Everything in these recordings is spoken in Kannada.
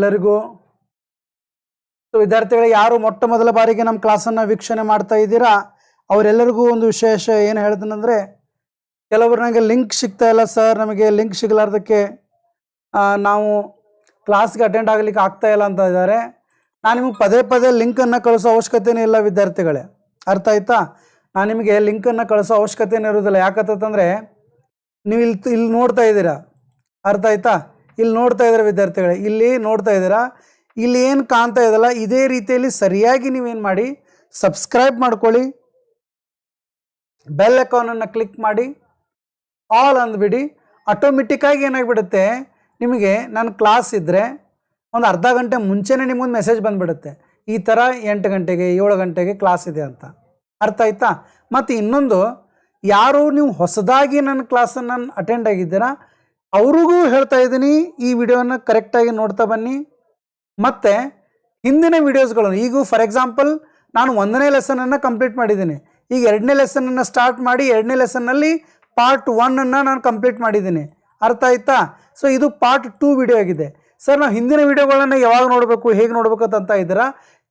ಎಲ್ಲರಿಗೂ. ವಿದ್ಯಾರ್ಥಿಗಳಿಗೆ ಯಾರು ಮೊಟ್ಟ ಮೊದಲ ಬಾರಿಗೆ ನಮ್ಮ ಕ್ಲಾಸನ್ನು ವೀಕ್ಷಣೆ ಮಾಡ್ತಾ ಇದ್ದೀರಾ? ಅವರೆಲ್ಲರಿಗೂ ಒಂದು ವಿಶೇಷ ಏನು ಹೇಳ್ತೀನಂದರೆ ಕೆಲವರು ನನಗೆ ಲಿಂಕ್ ಸಿಗ್ತಾ ಇಲ್ಲ ಸರ್, ನಮಗೆ ಲಿಂಕ್ ಸಿಗಲಾರ್ದಕ್ಕೆ ನಾವು ಕ್ಲಾಸ್ಗೆ ಅಟೆಂಡ್ ಆಗಲಿಕ್ಕೆ ಆಗ್ತಾ ಇಲ್ಲ ಅಂತ ಇದ್ದಾರೆ. ನಾನು ನಿಮಗೆ ಪದೇ ಪದೇ ಲಿಂಕನ್ನು ಕಳಿಸೋ ಅವಶ್ಯಕತೆಯೇ ಇಲ್ಲ ವಿದ್ಯಾರ್ಥಿಗಳೇ. ಅರ್ಥ ಆಯ್ತಾ? ನಾನು ನಿಮಗೆ ಲಿಂಕನ್ನು ಕಳಿಸೋ ಅವಶ್ಯಕತೆನೇ ಇರೋದಿಲ್ಲ ಯಾಕಂತಂದರೆ, ನೀವು ಇಲ್ಲಿ ಇಲ್ಲಿ ನೋಡ್ತಾ ಇದ್ದೀರಾ? ಅರ್ಥ ಆಯ್ತಾ? ಇಲ್ಲಿ ನೋಡ್ತಾ ಇದ್ದಾರೆ ವಿದ್ಯಾರ್ಥಿಗಳೇ? ಇಲ್ಲಿ ನೋಡ್ತಾ ಇದ್ದೀರಾ? ಇಲ್ಲಿ ಏನು ಕಾಣ್ತಾ ಇದಲ್ಲ ಇದೇ ರೀತಿಯಲ್ಲಿ ಸರಿಯಾಗಿ ನೀವೇನು ಮಾಡಿ ಸಬ್ಸ್ಕ್ರೈಬ್ ಮಾಡ್ಕೊಳ್ಳಿ. ಬೆಲ್ ಅಕೌನನ್ನು ಕ್ಲಿಕ್ ಮಾಡಿ. ಆಲ್ ಅಂದ್ಬಿಡಿ ಆಟೋಮೆಟಿಕ್ಕಾಗಿ ಏನಾಗಿಬಿಡುತ್ತೆ, ನಿಮಗೆ ನನ್ನ ಕ್ಲಾಸ್ ಇದ್ದರೆ ಒಂದು ಅರ್ಧ ಗಂಟೆ ಮುಂಚೆನೇ ನಿಮಗೊಂದು ಮೆಸೇಜ್ ಬಂದುಬಿಡುತ್ತೆ, ಈ ಥರ ಎಂಟು ಗಂಟೆಗೆ, ಏಳು ಗಂಟೆಗೆ ಕ್ಲಾಸ್ ಇದೆ ಅಂತ. ಅರ್ಥ ಆಯ್ತಾ? ಮತ್ತು ಇನ್ನೊಂದು, ಯಾರು ನೀವು ಹೊಸದಾಗಿ ನನ್ನ ಕ್ಲಾಸನ್ನು ಅಟೆಂಡ್ ಆಗಿದ್ದೀರಾ ಅವ್ರಿಗೂ ಹೇಳ್ತಾ ಇದ್ದೀನಿ, ಈ ವಿಡಿಯೋನ ಕರೆಕ್ಟಾಗಿ ನೋಡ್ತಾ ಬನ್ನಿ. ಮತ್ತು, ಹಿಂದಿನ ವಿಡಿಯೋಸ್ಗಳನ್ನು ಈಗ ಫಾರ್ ಎಕ್ಸಾಂಪಲ್ ನಾನು ಒಂದನೇ ಲೆಸನನ್ನು ಕಂಪ್ಲೀಟ್ ಮಾಡಿದ್ದೀನಿ. ಈಗ ಎರಡನೇ ಲೆಸನನ್ನು ಸ್ಟಾರ್ಟ್ ಮಾಡಿ, ಎರಡನೇ ಲೆಸನ್ನಲ್ಲಿ ಪಾರ್ಟ್ ಒನ್ನನ್ನು ನಾನು ಕಂಪ್ಲೀಟ್ ಮಾಡಿದ್ದೀನಿ. ಅರ್ಥ ಆಯ್ತಾ? ಸೊ ಇದು ಪಾರ್ಟ್ ಟೂ ವಿಡಿಯೋ ಆಗಿದೆ. ಸರ್ ನಾವು ಹಿಂದಿನ ವಿಡಿಯೋಗಳನ್ನು ಯಾವಾಗ ನೋಡಬೇಕು, ಹೇಗೆ ನೋಡಬೇಕು ಅಂತ ಇದ್ದೀರಾ?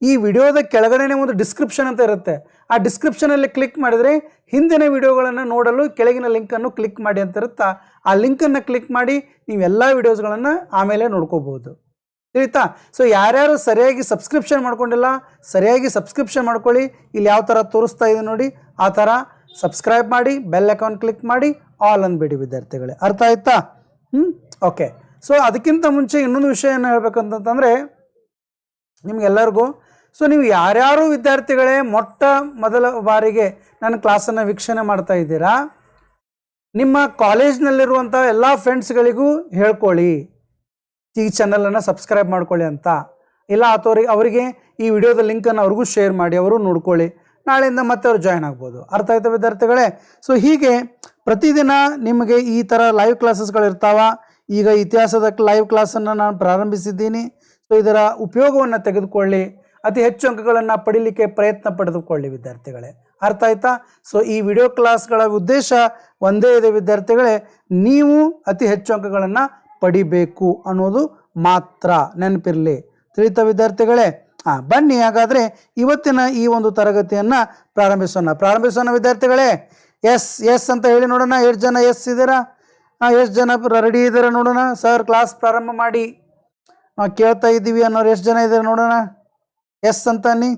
ಈ ವಿಡಿಯೋದ ಕೆಳಗಡೆನೇ ಒಂದು ಡಿಸ್ಕ್ರಿಪ್ಷನ್ ಅಂತ ಇರುತ್ತೆ. ಆ ಡಿಸ್ಕ್ರಿಪ್ಷನಲ್ಲಿ ಕ್ಲಿಕ್ ಮಾಡಿದರೆ ಹಿಂದಿನ ವಿಡಿಯೋಗಳನ್ನು ನೋಡಲು ಕೆಳಗಿನ ಲಿಂಕನ್ನು ಕ್ಲಿಕ್ ಮಾಡಿ ಅಂತ ಇರುತ್ತಾ? ಆ ಲಿಂಕನ್ನು ಕ್ಲಿಕ್ ಮಾಡಿ ನೀವೆಲ್ಲ ವಿಡಿಯೋಸ್ಗಳನ್ನು ಆಮೇಲೆ ನೋಡ್ಕೋಬೋದು ತಿಳಿತಾ? ಸೊ ಯಾರ್ಯಾರು ಸರಿಯಾಗಿ ಸಬ್ಸ್ಕ್ರಿಪ್ಷನ್ ಮಾಡ್ಕೊಂಡಿಲ್ಲ, ಸರಿಯಾಗಿ ಸಬ್ಸ್ಕ್ರಿಪ್ಷನ್ ಮಾಡ್ಕೊಳ್ಳಿ. ಇಲ್ಲಿ ಯಾವ ಥರ ತೋರಿಸ್ತಾ ಇದೆ ನೋಡಿ, ಆ ಥರ ಸಬ್ಸ್ಕ್ರೈಬ್ ಮಾಡಿ ಬೆಲ್ ಅಕೌಂಟ್ ಕ್ಲಿಕ್ ಮಾಡಿ ಆಲ್ ಅಂದ್ಬಿಡಿ ವಿದ್ಯಾರ್ಥಿಗಳೇ. ಅರ್ಥ ಆಯ್ತಾ? ಹ್ಞೂ ಓಕೆ ಸೊ ಅದಕ್ಕಿಂತ ಮುಂಚೆ ಇನ್ನೊಂದು ವಿಷಯ ಏನು ಹೇಳ್ಬೇಕಂತಂತಂದರೆ ನಿಮ್ಗೆಲ್ಲರಿಗೂ ಸೊ ನೀವು ಯಾರ್ಯಾರು ವಿದ್ಯಾರ್ಥಿಗಳೇ ಮೊಟ್ಟ ಮೊದಲ ಬಾರಿಗೆ ನನ್ನ ಕ್ಲಾಸನ್ನು ವೀಕ್ಷಣೆ ಮಾಡ್ತಾ ಇದ್ದೀರಾ, ನಿಮ್ಮ ಕಾಲೇಜ್ನಲ್ಲಿರುವಂಥ ಎಲ್ಲ ಫ್ರೆಂಡ್ಸ್ಗಳಿಗೂ ಹೇಳ್ಕೊಳ್ಳಿ. ಈ ಚಾನಲನ್ನು ಸಬ್ಸ್ಕ್ರೈಬ್ ಮಾಡ್ಕೊಳ್ಳಿ ಅಂತ. ಇಲ್ಲ ಅಥವ್ರಿಗೆ ಅವರಿಗೆ ಈ ವಿಡಿಯೋದ ಲಿಂಕನ್ನು ಅವ್ರಿಗೂ ಶೇರ್ ಮಾಡಿ, ಅವರು ನೋಡ್ಕೊಳ್ಳಿ. ನಾಳೆಯಿಂದ ಮತ್ತೆ ಅವ್ರು ಜಾಯ್ನ್ ಆಗ್ಬೋದು. ಅರ್ಥ ಆಯ್ತಾ ವಿದ್ಯಾರ್ಥಿಗಳೇ? ಸೊ ಹೀಗೆ ಪ್ರತಿದಿನ ನಿಮಗೆ ಈ ಥರ ಲೈವ್ ಕ್ಲಾಸಸ್ಗಳಿರ್ತಾವ ಈಗ ಇತಿಹಾಸದ ಲೈವ್ ಕ್ಲಾಸನ್ನು ನಾನು ಪ್ರಾರಂಭಿಸಿದ್ದೀನಿ. ಸೊ ಇದರ ಉಪಯೋಗವನ್ನು ತೆಗೆದುಕೊಳ್ಳಿ. ಅತಿ ಹೆಚ್ಚು ಅಂಕಗಳನ್ನು ಪಡೀಲಿಕ್ಕೆ ಪ್ರಯತ್ನ ಪಡೆದುಕೊಳ್ಳಿ ವಿದ್ಯಾರ್ಥಿಗಳೇ. ಅರ್ಥ ಆಯ್ತಾ? ಸೊ ಈ ವಿಡಿಯೋ ಕ್ಲಾಸ್ಗಳ ಉದ್ದೇಶ ಒಂದೇ ಇದೆ ವಿದ್ಯಾರ್ಥಿಗಳೇ, ನೀವು ಅತಿ ಹೆಚ್ಚು ಅಂಕಗಳನ್ನು ಪಡಿಬೇಕು ಅನ್ನೋದು ಮಾತ್ರ ನೆನಪಿರಲಿ. ತಿಳಿತ ವಿದ್ಯಾರ್ಥಿಗಳೇ ಹಾಂ ಬನ್ನಿ ಹಾಗಾದರೆ ಇವತ್ತಿನ ಈ ಒಂದು ತರಗತಿಯನ್ನು ಪ್ರಾರಂಭಿಸೋಣ. ಪ್ರಾರಂಭಿಸೋಣ ವಿದ್ಯಾರ್ಥಿಗಳೇ, ಎಸ್ ಎಸ್ ಅಂತ ಹೇಳಿ ನೋಡೋಣ. ಎಷ್ಟು ಜನ ಎಸ್ ಇದ್ದೀರಾ? ಹಾಂ ಎಷ್ಟು ಜನ ರೆಡಿ ಇದ್ದೀರಾ ನೋಡೋಣ. ಸರ್ ಕ್ಲಾಸ್ ಪ್ರಾರಂಭ ಮಾಡಿ. ನಾವು ಕೇಳ್ತಾ ಇದ್ದೀವಿ ಅನ್ನೋರು ಎಷ್ಟು ಜನ ಇದ್ದಾರೆ ನೋಡೋಣ? ಎಸ್ ಅಂತ ಅನ್ನಿ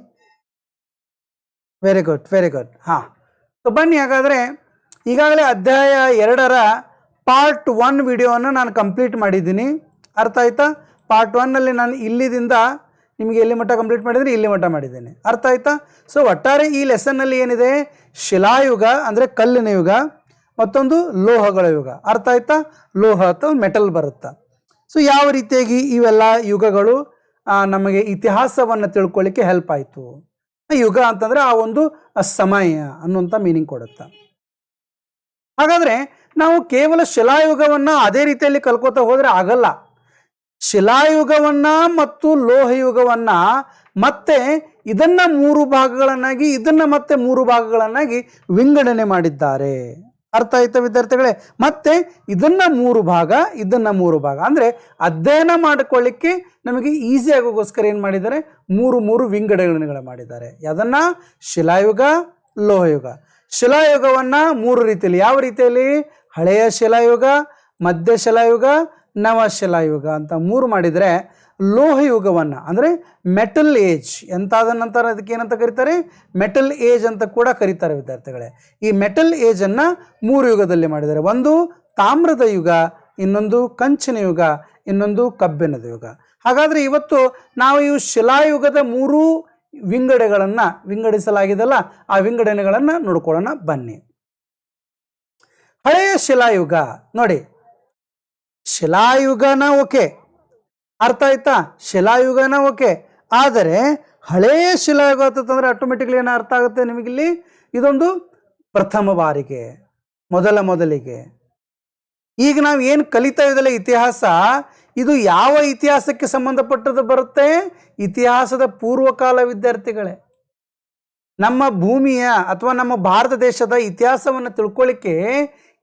ವೆರಿ ಗುಡ್ ವೆರಿ ಗುಡ್ ಹಾಂ. ಸೊ ಬನ್ನಿ ಹಾಗಾದರೆ ಈಗಾಗಲೇ ಅಧ್ಯಾಯ ಎರಡರ ಪಾರ್ಟ್ ಒನ್ ವಿಡಿಯೋವನ್ನು ನಾನು ಕಂಪ್ಲೀಟ್ ಮಾಡಿದ್ದೀನಿ. ಅರ್ಥ ಆಯ್ತಾ? ಪಾರ್ಟ್ ಒನ್ನಲ್ಲಿ ನಾನು ಇಲ್ಲಿದಿಂದ ನಿಮಗೆ ಎಲ್ಲಿ ಮಟ್ಟ ಕಂಪ್ಲೀಟ್ ಮಾಡಿದರೆ ಇಲ್ಲಿ ಮಟ್ಟ ಮಾಡಿದ್ದೀನಿ. ಅರ್ಥ ಆಯ್ತಾ? ಸೊ ಒಟ್ಟಾರೆ ಈ ಲೆಸನ್ನಲ್ಲಿ ಏನಿದೆ? ಶಿಲಾಯುಗ ಅಂದರೆ ಕಲ್ಲಿನ ಯುಗ, ಮತ್ತೊಂದು ಲೋಹಗಳ ಯುಗ. ಅರ್ಥ ಆಯ್ತಾ? ಲೋಹ ಅಥವಾ ಮೆಟಲ್ ಬರುತ್ತಾ. ಸೊ ಯಾವ ರೀತಿಯಾಗಿ ಇವೆಲ್ಲ ಯುಗಗಳು? ನಮಗೆ ಇತಿಹಾಸವನ್ನು ತಿಳ್ಕೊಳ್ಳಿಕ್ಕೆ ಹೆಲ್ಪ್ ಆಯಿತು. ಯುಗ ಅಂತಂದರೆ ಆ ಒಂದು ಸಮಯ ಅನ್ನುವಂಥ ಮೀನಿಂಗ್ ಕೊಡುತ್ತೆ. ಹಾಗಾದರೆ ನಾವು ಕೇವಲ ಶಿಲಾಯುಗವನ್ನು ಅದೇ ರೀತಿಯಲ್ಲಿ ಕಲ್ಕೋತಾ ಹೋದರೆ ಆಗಲ್ಲ. ಶಿಲಾಯುಗವನ್ನ ಮತ್ತು ಲೋಹಯುಗವನ್ನ ಮತ್ತೆ ಇದನ್ನು ಮೂರು ಭಾಗಗಳನ್ನಾಗಿ, ಇದನ್ನ ಮತ್ತೆ ಮೂರು ಭಾಗಗಳನ್ನಾಗಿ ವಿಂಗಡಣೆ ಮಾಡಿದ್ದಾರೆ. ಅರ್ಥ ಆಯ್ತಾ ವಿದ್ಯಾರ್ಥಿಗಳೇ? ಮತ್ತೆ ಇದನ್ನ ಮೂರು ಭಾಗ, ಇದನ್ನ ಮೂರು ಭಾಗ. ಅಂದ್ರೆ ಅಧ್ಯಯನ ಮಾಡಿಕೊಳ್ಳಿಕ್ಕೆ ನಮಗೆ ಈಸಿ ಆಗೋಗೋಸ್ಕರ ಏನು ಮಾಡಿದ್ದಾರೆ? ಮೂರು ಮೂರು ವಿಂಗಡಣೆಗಳು ಮಾಡಿದ್ದಾರೆ. ಅದನ್ನ ಶಿಲಾಯುಗ, ಲೋಹಯುಗ. ಶಿಲಾಯುಗವನ್ನ ಮೂರು ರೀತಿಯಲ್ಲಿ. ಯಾವ ರೀತಿಯಲ್ಲಿ? ಹಳೆಯ ಶಿಲಾಯುಗ, ಮಧ್ಯ ಶಿಲಾಯುಗ, ನವ ಶಿಲಾಯುಗ ಅಂತ ಮೂರು ಮಾಡಿದರೆ ಲೋಹಯುಗವನ್ನು, ಅಂದರೆ ಮೆಟಲ್ ಏಜ್ ಎಂತಾದ ನಂತರ ಅದಕ್ಕೆ ಏನಂತ ಕರೀತಾರೆ? ಮೆಟಲ್ ಏಜ್ ಅಂತ ಕೂಡ ಕರೀತಾರೆ ವಿದ್ಯಾರ್ಥಿಗಳೇ. ಈ ಮೆಟಲ್ ಏಜನ್ನು ಮೂರು ಯುಗದಲ್ಲಿ ಮಾಡಿದ್ದಾರೆ. ಒಂದು ತಾಮ್ರದ ಯುಗ, ಇನ್ನೊಂದು ಕಂಚಿನ ಯುಗ, ಇನ್ನೊಂದು ಕಬ್ಬಿಣದ ಯುಗ. ಹಾಗಾದರೆ ಇವತ್ತು ನಾವು ಈ ಶಿಲಾಯುಗದ ಮೂರು ವಿಂಗಡೆಗಳನ್ನು ವಿಂಗಡಿಸಲಾಗಿದೆಲ್ಲ ಆ ವಿಂಗಡಣೆಗಳನ್ನು ನೋಡ್ಕೊಳ್ಳೋಣ ಬನ್ನಿ. ಹಳೆಯ ಶಿಲಾಯುಗ, ನೋಡಿ. ಶಿಲಾಯುಗನ ಓಕೆ. ಅರ್ಥ ಆಯ್ತಾ? ಶಿಲಾಯುಗನ ಓಕೆ. ಆದರೆ ಹಳೆಯ ಶಿಲಾಯುಗ ಅಂತಂದ್ರೆ ಆಟೋಮೆಟಿಕ್ಲಿ ಏನೋ ಅರ್ಥ ಆಗುತ್ತೆ ನಿಮಗಿಲ್ಲಿ? ಇದೊಂದು ಪ್ರಥಮ ಬಾರಿಗೆ, ಮೊದಲ ಮೊದಲಿಗೆ. ಈಗ ನಾವು ಏನು ಕಲಿತಾ ಇದ್ದಲ್ಲ ಇತಿಹಾಸ, ಇದು ಯಾವ ಇತಿಹಾಸಕ್ಕೆ ಸಂಬಂಧಪಟ್ಟದ್ದು ಬರುತ್ತೆ? ಇತಿಹಾಸದ ಪೂರ್ವಕಾಲ ವಿದ್ಯಾರ್ಥಿಗಳೇ. ನಮ್ಮ ಭೂಮಿಯ ಅಥವಾ ನಮ್ಮ ಭಾರತ ದೇಶದ ಇತಿಹಾಸವನ್ನು ತಿಳ್ಕೊಳ್ಳಿಕ್ಕೆ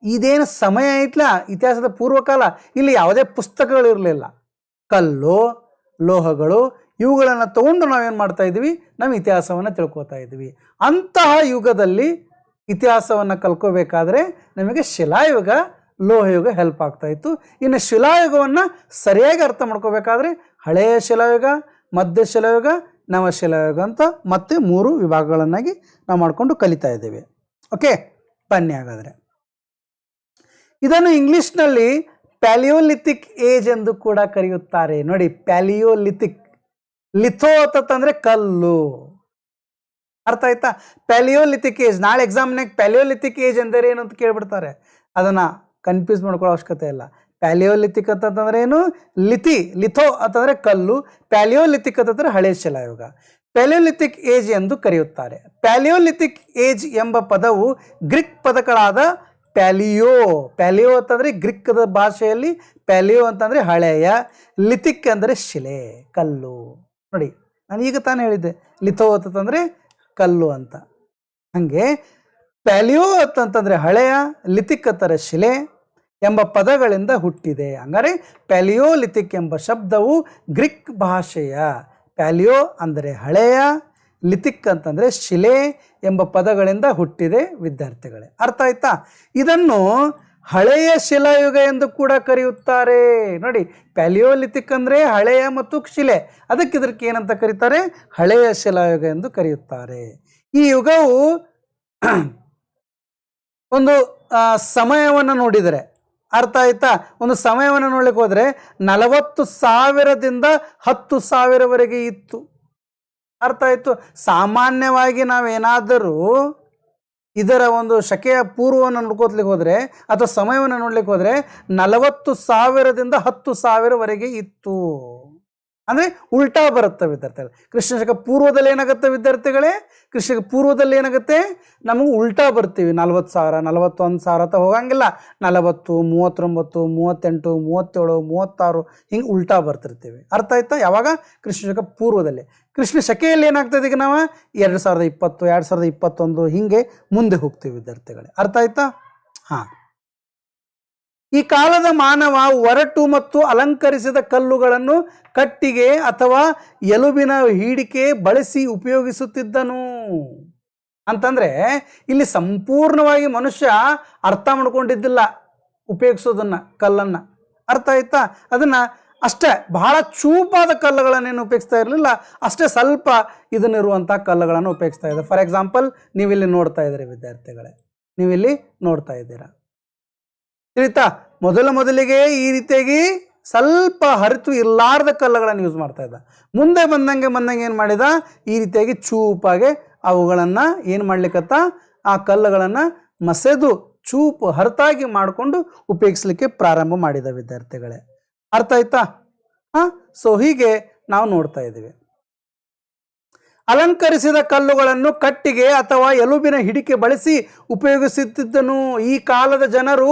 ಇದೇನು ಸಮಯ ಐತ್ಲ? ಇತಿಹಾಸದ ಪೂರ್ವಕಾಲ ಇಲ್ಲಿ ಯಾವುದೇ ಪುಸ್ತಕಗಳಿರಲಿಲ್ಲ. ಕಲ್ಲು, ಲೋಹಗಳು ಇವುಗಳನ್ನು ತಗೊಂಡು ನಾವೇನು ಮಾಡ್ತಾ ಇದ್ದೀವಿ? ನಮ್ಮ ಇತಿಹಾಸವನ್ನು ತಿಳ್ಕೊತಾ ಇದ್ದೀವಿ. ಅಂತಹ ಯುಗದಲ್ಲಿ ಇತಿಹಾಸವನ್ನು ಕಲ್ಕೋಬೇಕಾದ್ರೆ ನಮಗೆ ಶಿಲಾಯುಗ, ಲೋಹಯುಗ ಹೆಲ್ಪ್ ಆಗ್ತಾ ಇತ್ತು. ಇನ್ನು ಶಿಲಾಯುಗವನ್ನು ಸರಿಯಾಗಿ ಅರ್ಥ ಮಾಡ್ಕೋಬೇಕಾದ್ರೆ ಹಳೆಯ ಶಿಲಾಯುಗ, ಮಧ್ಯ ಶಿಲಾಯುಗ ನವಶಿಲಾಯುಗ ಅಂತ ಮತ್ತೆ ಮೂರು ವಿಭಾಗಗಳನ್ನಾಗಿ ನಾವು ಮಾಡಿಕೊಂಡು ಕಲಿತಾ ಇದ್ದೇವೆ. ಓಕೆ ಬನ್ನಿ ಹಾಗಾದರೆ. ಇದನ್ನು ಇಂಗ್ಲಿಷ್ನಲ್ಲಿ ಪ್ಯಾಲಿಯೋಲಿಥಿಕ್ ಏಜ್ ಎಂದು ಕೂಡ ಕರೆಯುತ್ತಾರೆ. ನೋಡಿ, ಪ್ಯಾಲಿಯೋಲಿಥಿಕ್, ಲಿಥೋ ಅಂತಂದ್ರೆ ಕಲ್ಲು. ಅರ್ಥ ಆಯ್ತಾ? ಪ್ಯಾಲಿಯೋಲಿಥಿಕ್ ಏಜ್, ನಾಳೆ ಎಕ್ಸಾಮ್ನಾಗ ಪ್ಯಾಲಿಯೋಲಿಥಿಕ್ ಏಜ್ ಎಂದರೆ ಏನು ಅಂತ ಕೇಳ್ಬಿಡ್ತಾರೆ. ಅದನ್ನು ಕನ್ಫ್ಯೂಸ್ ಮಾಡ್ಕೊಳ್ಳೋ ಅವಶ್ಯಕತೆ ಇಲ್ಲ. ಪ್ಯಾಲಿಯೋಲಿಥಿಕ್ ಅಂತಂದ್ರೆ ಏನು? ಲಿಥಿ, ಲಿಥೋ ಅಂತಂದ್ರೆ ಕಲ್ಲು. ಪ್ಯಾಲಿಯೋಲಿಥಿಕ್ ಅಂತಂದ್ರೆ ಹಳೆ ಶಿಲಾಯುಗ. ಪ್ಯಾಲಿಯೋಲಿಥಿಕ್ ಏಜ್ ಎಂದು ಕರೆಯುತ್ತಾರೆ. ಪ್ಯಾಲಿಯೋಲಿಥಿಕ್ ಏಜ್ ಎಂಬ ಪದವು ಗ್ರೀಕ್ ಪದಗಳಾದ ಪ್ಯಾಲಿಯೋ. ಪ್ಯಾಲಿಯೋ ಅಂತಂದರೆ ಗ್ರೀಕ್ದ ಭಾಷೆಯಲ್ಲಿ ಪ್ಯಾಲಿಯೋ ಅಂತಂದರೆ ಹಳೆಯ, ಲಿಥಿಕ್ ಅಂದರೆ ಶಿಲೆ, ಕಲ್ಲು. ನೋಡಿ, ನಾನು ಈಗ ತಾನೇ ಹೇಳಿದ್ದೆ ಲಿಥೋ ಅಂತಂದರೆ ಕಲ್ಲು ಅಂತ. ಹಾಗೆ ಪ್ಯಾಲಿಯೋ ಅಂತಂತಂದರೆ ಹಳೆಯ, ಲಿಥಿಕ್ ಅಂತಾರೆ ಶಿಲೆ ಎಂಬ ಪದಗಳಿಂದ ಹುಟ್ಟಿದೆ. ಹಂಗಾರೆ ಪ್ಯಾಲಿಯೋಲಿಥಿಕ್ ಎಂಬ ಶಬ್ದವು ಗ್ರೀಕ್ ಭಾಷೆಯ. ಪ್ಯಾಲಿಯೋ ಅಂದರೆ ಹಳೆಯ ಲಿಥಿಕ್ ಅಂತಂದರೆ ಶಿಲೆ ಎಂಬ ಪದಗಳಿಂದ ಹುಟ್ಟಿದೆ ವಿದ್ಯಾರ್ಥಿಗಳೇ. ಅರ್ಥ ಆಯ್ತಾ? ಇದನ್ನು ಹಳೆಯ ಶಿಲಾಯುಗ ಎಂದು ಕೂಡ ಕರೆಯುತ್ತಾರೆ. ನೋಡಿ, ಪ್ಯಾಲಿಯೋಲಿಥಿಕ್ ಅಂದರೆ ಹಳೆಯ ಮತ್ತು ಶಿಲೆ. ಅದಕ್ಕೆ ಇದಕ್ಕೆ ಏನಂತ ಕರೀತಾರೆ? ಹಳೆಯ ಶಿಲಾಯುಗ ಎಂದು ಕರೆಯುತ್ತಾರೆ. ಈ ಯುಗವು ಒಂದು ಸಮಯವನ್ನು ನೋಡಿದರೆ. ಅರ್ಥ ಆಯ್ತಾ? ಒಂದು ಸಮಯವನ್ನು ನೋಡಲಿಕ್ಕೆ ಹೋದರೆ ನಲವತ್ತು ಸಾವಿರದಿಂದ ಹತ್ತು ಸಾವಿರವರೆಗೆ ಇತ್ತು. ಅರ್ಥ ಆಯ್ತು. ಸಾಮಾನ್ಯವಾಗಿ ನಾವೇನಾದರೂ ಇದರ ಒಂದು ಶಕೆಯ ಪೂರ್ವವನ್ನು ನೋಡ್ಕೋತ್ಲಿಕ್ಕೆ ಹೋದರೆ ಅಥವಾ ಸಮಯವನ್ನು ನೋಡ್ಲಿಕ್ಕೆ ಹೋದರೆ ನಲವತ್ತು ಸಾವಿರದಿಂದ ಹತ್ತು ಸಾವಿರವರೆಗೆ ಇತ್ತು. ಅಂದರೆ ಉಲ್ಟಾ ಬರುತ್ತೆ ವಿದ್ಯಾರ್ಥಿಗಳು? ಕೃಷ್ಣ ಶಕ ಪೂರ್ವದಲ್ಲಿ ಏನಾಗುತ್ತೆ ವಿದ್ಯಾರ್ಥಿಗಳೇ? ಕೃಷ್ಣ ಪೂರ್ವದಲ್ಲಿ ಏನಾಗುತ್ತೆ? ನಮಗೆ ಉಲ್ಟಾ ಬರ್ತೀವಿ ನಲ್ವತ್ತು ಸಾವಿರ, ನಲವತ್ತೊಂದು ಸಾವಿರ ಅಂತ ಹೋಗಂಗಿಲ್ಲ. ನಲವತ್ತು, ಮೂವತ್ತೊಂಬತ್ತು, ಮೂವತ್ತೆಂಟು, ಮೂವತ್ತೇಳು, ಮೂವತ್ತಾರು ಹಿಂಗೆ ಉಲ್ಟಾ ಬರ್ತಿರ್ತೀವಿ. ಅರ್ಥ ಆಯ್ತಾ? ಯಾವಾಗ? ಕೃಷ್ಣ ಶಕ ಪೂರ್ವದಲ್ಲಿ. ಕೃಷ್ಣ ಶಕೆಯಲ್ಲಿ ಏನಾಗ್ತದೆ ಈಗ ನಾವು? ಎರಡು ಸಾವಿರದ ಇಪ್ಪತ್ತು, ಎರಡು ಸಾವಿರದ ಇಪ್ಪತ್ತೊಂದು ಹೀಗೆ ಮುಂದೆ ಹೋಗ್ತೀವಿ ವಿದ್ಯಾರ್ಥಿಗಳೇ. ಅರ್ಥ ಆಯ್ತಾ? ಹಾಂ. ಈ ಕಾಲದ ಮಾನವ ಒರಟು ಮತ್ತು ಅಲಂಕರಿಸಿದ ಕಲ್ಲುಗಳನ್ನು ಕಟ್ಟಿಗೆ ಅಥವಾ ಎಲುಬಿನ ಹೀಡಿಕೆ ಬಳಸಿ ಉಪಯೋಗಿಸುತ್ತಿದ್ದನು. ಅಂತಂದ್ರೆ ಇಲ್ಲಿ ಸಂಪೂರ್ಣವಾಗಿ ಮನುಷ್ಯ ಅರ್ಥ ಮಾಡ್ಕೊಂಡಿದ್ದಿಲ್ಲ ಉಪಯೋಗಿಸೋದನ್ನ, ಕಲ್ಲನ್ನು. ಅರ್ಥ ಆಯ್ತಾ? ಅದನ್ನ ಅಷ್ಟೇ, ಬಹಳ ಚೂಪಾದ ಕಲ್ಲುಗಳನ್ನೇನು ಉಪಯೋಗಿಸ್ತಾ ಇರಲಿಲ್ಲ, ಅಷ್ಟೇ ಸ್ವಲ್ಪ ಇದನ್ನಿರುವಂಥ ಕಲ್ಲುಗಳನ್ನು ಉಪಯೋಗಿಸ್ತಾ ಇದ್ದಾರೆ ಫಾರ್ ಎಕ್ಸಾಂಪಲ್ ನೀವಿಲ್ಲಿ ನೋಡ್ತಾ ಇದ್ದೀರಿ ವಿದ್ಯಾರ್ಥಿಗಳೇ. ನೀವಿಲ್ಲಿ ನೋಡ್ತಾ ಇದ್ದೀರಾ. ತಿಳಿತಾ? ಮೊದಲ ಮೊದಲಿಗೆ ಈ ರೀತಿಯಾಗಿ ಸ್ವಲ್ಪ ಹರಿತು ಇರಲಾರ್ದ ಕಲ್ಲುಗಳನ್ನು ಯೂಸ್ ಮಾಡ್ತಾ ಇದ್ದ. ಮುಂದೆ ಬಂದಂಗೆ ಬಂದಂಗೆ ಏನು ಮಾಡಿದ? ಈ ರೀತಿಯಾಗಿ ಚೂಪಾಗೆ ಅವುಗಳನ್ನು ಏನು ಮಾಡ್ಲಿಕ್ಕತ್ತ ಆ ಕಲ್ಲುಗಳನ್ನು ಮಸೆದು ಚೂಪು ಹರತಾಗಿ ಮಾಡಿಕೊಂಡು ಉಪಯೋಗಿಸ್ಲಿಕ್ಕೆ ಪ್ರಾರಂಭ ಮಾಡಿದ ವಿದ್ಯಾರ್ಥಿಗಳೇ. ಅರ್ಥ ಆಯ್ತಾ? ಹಾಂ? ಸೊ ಹೀಗೆ ನಾವು ನೋಡ್ತಾ ಇದ್ದೀವಿ. ಅಲಂಕರಿಸಿದ ಕಲ್ಲುಗಳನ್ನು ಕಟ್ಟಿಗೆ ಅಥವಾ ಎಲುಬಿನ ಹಿಡಿಕೆ ಬಳಸಿ ಉಪಯೋಗಿಸುತ್ತಿದ್ದನು. ಈ ಕಾಲದ ಜನರು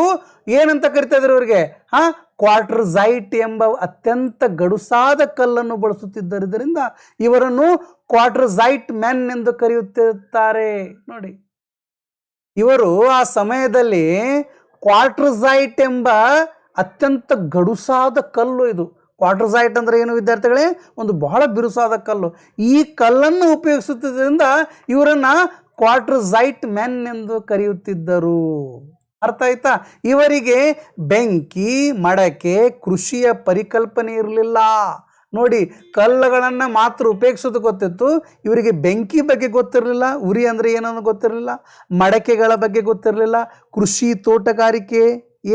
ಏನಂತ ಕರಿತಾ ಇದ್ರು ಇವರಿಗೆ? ಹಾ ಕ್ವಾರ್ಟರ್ಸೈಟ್ ಎಂಬ ಅತ್ಯಂತ ಗಡುಸಾದ ಕಲ್ಲನ್ನು ಬಳಸುತ್ತಿದ್ದರಿಂದ ಇವರನ್ನು ಕ್ವಾರ್ಟರ್ಸೈಟ್ ಮ್ಯಾನ್ ಎಂದು ಕರೆಯುತ್ತಿರುತ್ತಾರೆ ನೋಡಿ, ಇವರು ಆ ಸಮಯದಲ್ಲಿ ಕ್ವಾರ್ಟರ್ಸೈಟ್ ಎಂಬ ಅತ್ಯಂತ ಗಡುಸಾದ ಕಲ್ಲು ಇದು. ಕ್ವಾರ್ಟರ್ಸೈಟ್ ಅಂದರೆ ಏನು ವಿದ್ಯಾರ್ಥಿಗಳೇ? ಒಂದು ಬಹಳ ಬಿರುಸಾದ ಕಲ್ಲು. ಈ ಕಲ್ಲನ್ನು ಉಪಯೋಗಿಸುತ್ತಿದ್ದರಿಂದ ಇವರನ್ನ ಕ್ವಾರ್ಟರ್ಸೈಟ್ ಮೆನ್ ಎಂದು ಕರೆಯುತ್ತಿದ್ದರು. ಅರ್ಥ ಆಯ್ತಾ? ಇವರಿಗೆ ಬೆಂಕಿ, ಮಡಕೆ, ಕೃಷಿಯ ಪರಿಕಲ್ಪನೆ ಇರಲಿಲ್ಲ. ನೋಡಿ, ಕಲ್ಲುಗಳನ್ನು ಮಾತ್ರ ಉಪಯೋಗಿಸೋದು ಗೊತ್ತಿತ್ತು. ಇವರಿಗೆ ಬೆಂಕಿ ಬಗ್ಗೆ ಗೊತ್ತಿರಲಿಲ್ಲ, ಉರಿ ಅಂದರೆ ಏನನ್ನು ಗೊತ್ತಿರಲಿಲ್ಲ, ಮಡಕೆಗಳ ಬಗ್ಗೆ ಗೊತ್ತಿರಲಿಲ್ಲ, ಕೃಷಿ ತೋಟಗಾರಿಕೆ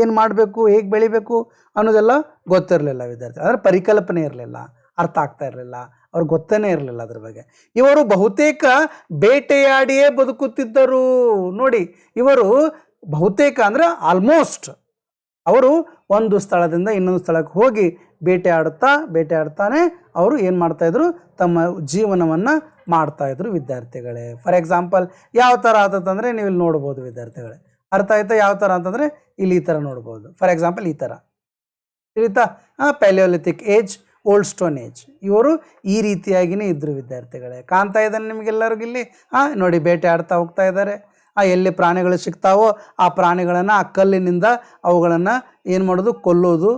ಏನು ಮಾಡಬೇಕು, ಹೇಗೆ ಬೆಳಿಬೇಕು ಅನ್ನೋದೆಲ್ಲ ಗೊತ್ತಿರಲಿಲ್ಲ ವಿದ್ಯಾರ್ಥಿ. ಅಂದರೆ ಪರಿಕಲ್ಪನೆ ಇರಲಿಲ್ಲ, ಅರ್ಥ ಆಗ್ತಾ ಇರಲಿಲ್ಲ, ಅವ್ರಿಗೆ ಗೊತ್ತೇ ಇರಲಿಲ್ಲ ಅದ್ರ ಬಗ್ಗೆ. ಇವರು ಬಹುತೇಕ ಬೇಟೆಯಾಡಿಯೇ ಬದುಕುತ್ತಿದ್ದರು. ನೋಡಿ, ಇವರು ಬಹುತೇಕ ಅಂದರೆ ಆಲ್ಮೋಸ್ಟ್ ಅವರು ಒಂದು ಸ್ಥಳದಿಂದ ಇನ್ನೊಂದು ಸ್ಥಳಕ್ಕೆ ಹೋಗಿ ಬೇಟೆ ಆಡುತ್ತಾ, ಬೇಟೆ ಆಡ್ತಾನೆ ಅವರು ಏನು ಮಾಡ್ತಾಯಿದ್ರು ತಮ್ಮ ಜೀವನವನ್ನು ಮಾಡ್ತಾಯಿದ್ರು ವಿದ್ಯಾರ್ಥಿಗಳೇ. ಫಾರ್ ಎಕ್ಸಾಂಪಲ್ ಯಾವ ಥರ ಆತಂತಂದರೆ ನೀವು ಇಲ್ಲಿ ನೋಡ್ಬೋದು ವಿದ್ಯಾರ್ಥಿಗಳೇ. ಅರ್ಥ ಆಯ್ತಾ? ಯಾವ ಥರ ಅಂತಂದರೆ ಇಲ್ಲಿ ಈ ಥರ ನೋಡ್ಬೋದು. ಫಾರ್ ಎಕ್ಸಾಂಪಲ್ ಈ ಥರ ತಿಳಿತಾ? Paleolithic age old stone age ಇವರು ಈ ರೀತಿಯಾಗಿಯೇ ಇದ್ದರು ವಿದ್ಯಾರ್ಥಿಗಳೇ. ಕಾಣ್ತಾ ಇದ್ದಾನೆ ನಿಮಗೆಲ್ಲರಿಗೂ ಇಲ್ಲಿ? ಹಾಂ ನೋಡಿ ಬೇಟೆ ಆಡ್ತಾ ಹೋಗ್ತಾ ಇದ್ದಾರೆ. ಆ ಎಲ್ಲಿ ಪ್ರಾಣಿಗಳು ಸಿಗ್ತಾವೋ ಆ ಪ್ರಾಣಿಗಳನ್ನು ಆ ಕಲ್ಲಿನಿಂದ ಅವುಗಳನ್ನು ಏನು ಮಾಡೋದು? ಕೊಲ್ಲೋದು.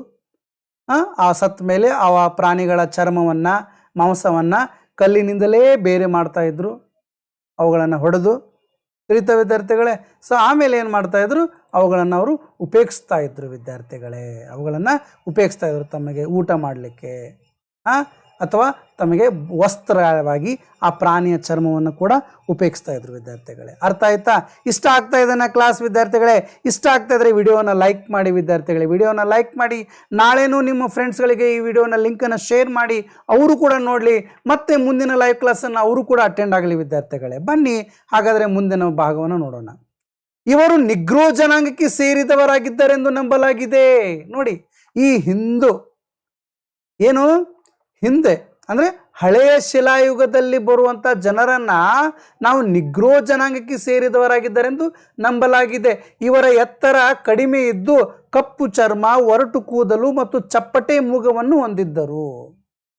ಆ, ಆ ಸತ್ತ ಮೇಲೆ ಆ ಪ್ರಾಣಿಗಳ ಚರ್ಮವನ್ನು ಮಾಂಸವನ್ನು ಕಲ್ಲಿನಿಂದಲೇ ಬೇರೆ ಮಾಡ್ತಾ ಇದ್ರು. ಅವುಗಳನ್ನು ಹೊಡೆದು. ತಿಳಿತ ವಿದ್ಯಾರ್ಥಿಗಳೇ. ಸೊ ಆಮೇಲೆ ಏನು ಮಾಡ್ತಾಯಿದ್ರು ಅವುಗಳನ್ನು ಅವರು ಉಪಯೋಗಿಸ್ತಾ ಇದ್ರು ವಿದ್ಯಾರ್ಥಿಗಳೇ. ಅವುಗಳನ್ನು ಉಪಯೋಗಿಸ್ತಾ ಇದ್ರು ತಮಗೆ ಊಟ ಮಾಡಲಿಕ್ಕೆ. ಅಥವಾ ತಮಗೆ ವಸ್ತ್ರವಾಗಿ ಆ ಪ್ರಾಣಿಯ ಚರ್ಮವನ್ನು ಕೂಡ ಉಪಯೋಗಿಸ್ತಾ ಇದ್ರು ವಿದ್ಯಾರ್ಥಿಗಳೇ. ಅರ್ಥ ಆಯ್ತಾ? ಇಷ್ಟ ಆಗ್ತಾ ಇದನ್ನ ಕ್ಲಾಸ್ ವಿದ್ಯಾರ್ಥಿಗಳೇ, ಇಷ್ಟ ಆಗ್ತಾ ಇದ್ರೆ ವಿಡಿಯೋನ ಲೈಕ್ ಮಾಡಿ ವಿದ್ಯಾರ್ಥಿಗಳೇ. ವಿಡಿಯೋನ ಲೈಕ್ ಮಾಡಿ, ನಾಳೆನೂ ನಿಮ್ಮ ಫ್ರೆಂಡ್ಸ್ಗಳಿಗೆ ಈ ವಿಡಿಯೋನ ಲಿಂಕನ್ನು ಶೇರ್ ಮಾಡಿ, ಅವರು ಕೂಡ ನೋಡಲಿ, ಮತ್ತೆ ಮುಂದಿನ ಲೈವ್ ಕ್ಲಾಸನ್ನು ಅವರು ಕೂಡ ಅಟೆಂಡ್ ಆಗಲಿ ವಿದ್ಯಾರ್ಥಿಗಳೇ. ಬನ್ನಿ, ಹಾಗಾದರೆ ಮುಂದಿನ ಭಾಗವನ್ನು ನೋಡೋಣ. ಇವರು ನಿಗ್ರೋ ಜನಾಂಗಕ್ಕೆ ಸೇರಿದವರಾಗಿದ್ದಾರೆಂದು ನಂಬಲಾಗಿದೆ. ನೋಡಿ, ಈ ಹಿಂದೂ, ಏನು? ಹಿಂದೆ, ಅಂದರೆ ಹಳೆಯ ಶಿಲಾಯುಗದಲ್ಲಿ ಬರುವಂಥ ಜನರನ್ನ ನಾವು ನಿಗ್ರೋ ಜನಾಂಗಕ್ಕೆ ಸೇರಿದವರಾಗಿದ್ದಾರೆಂದು ನಂಬಲಾಗಿದೆ. ಇವರ ಎತ್ತರ ಕಡಿಮೆ ಇದ್ದು ಕಪ್ಪು ಚರ್ಮ, ಒರಟು ಕೂದಲು ಮತ್ತು ಚಪ್ಪಟೆ ಮೂಗವನ್ನು ಹೊಂದಿದ್ದರು.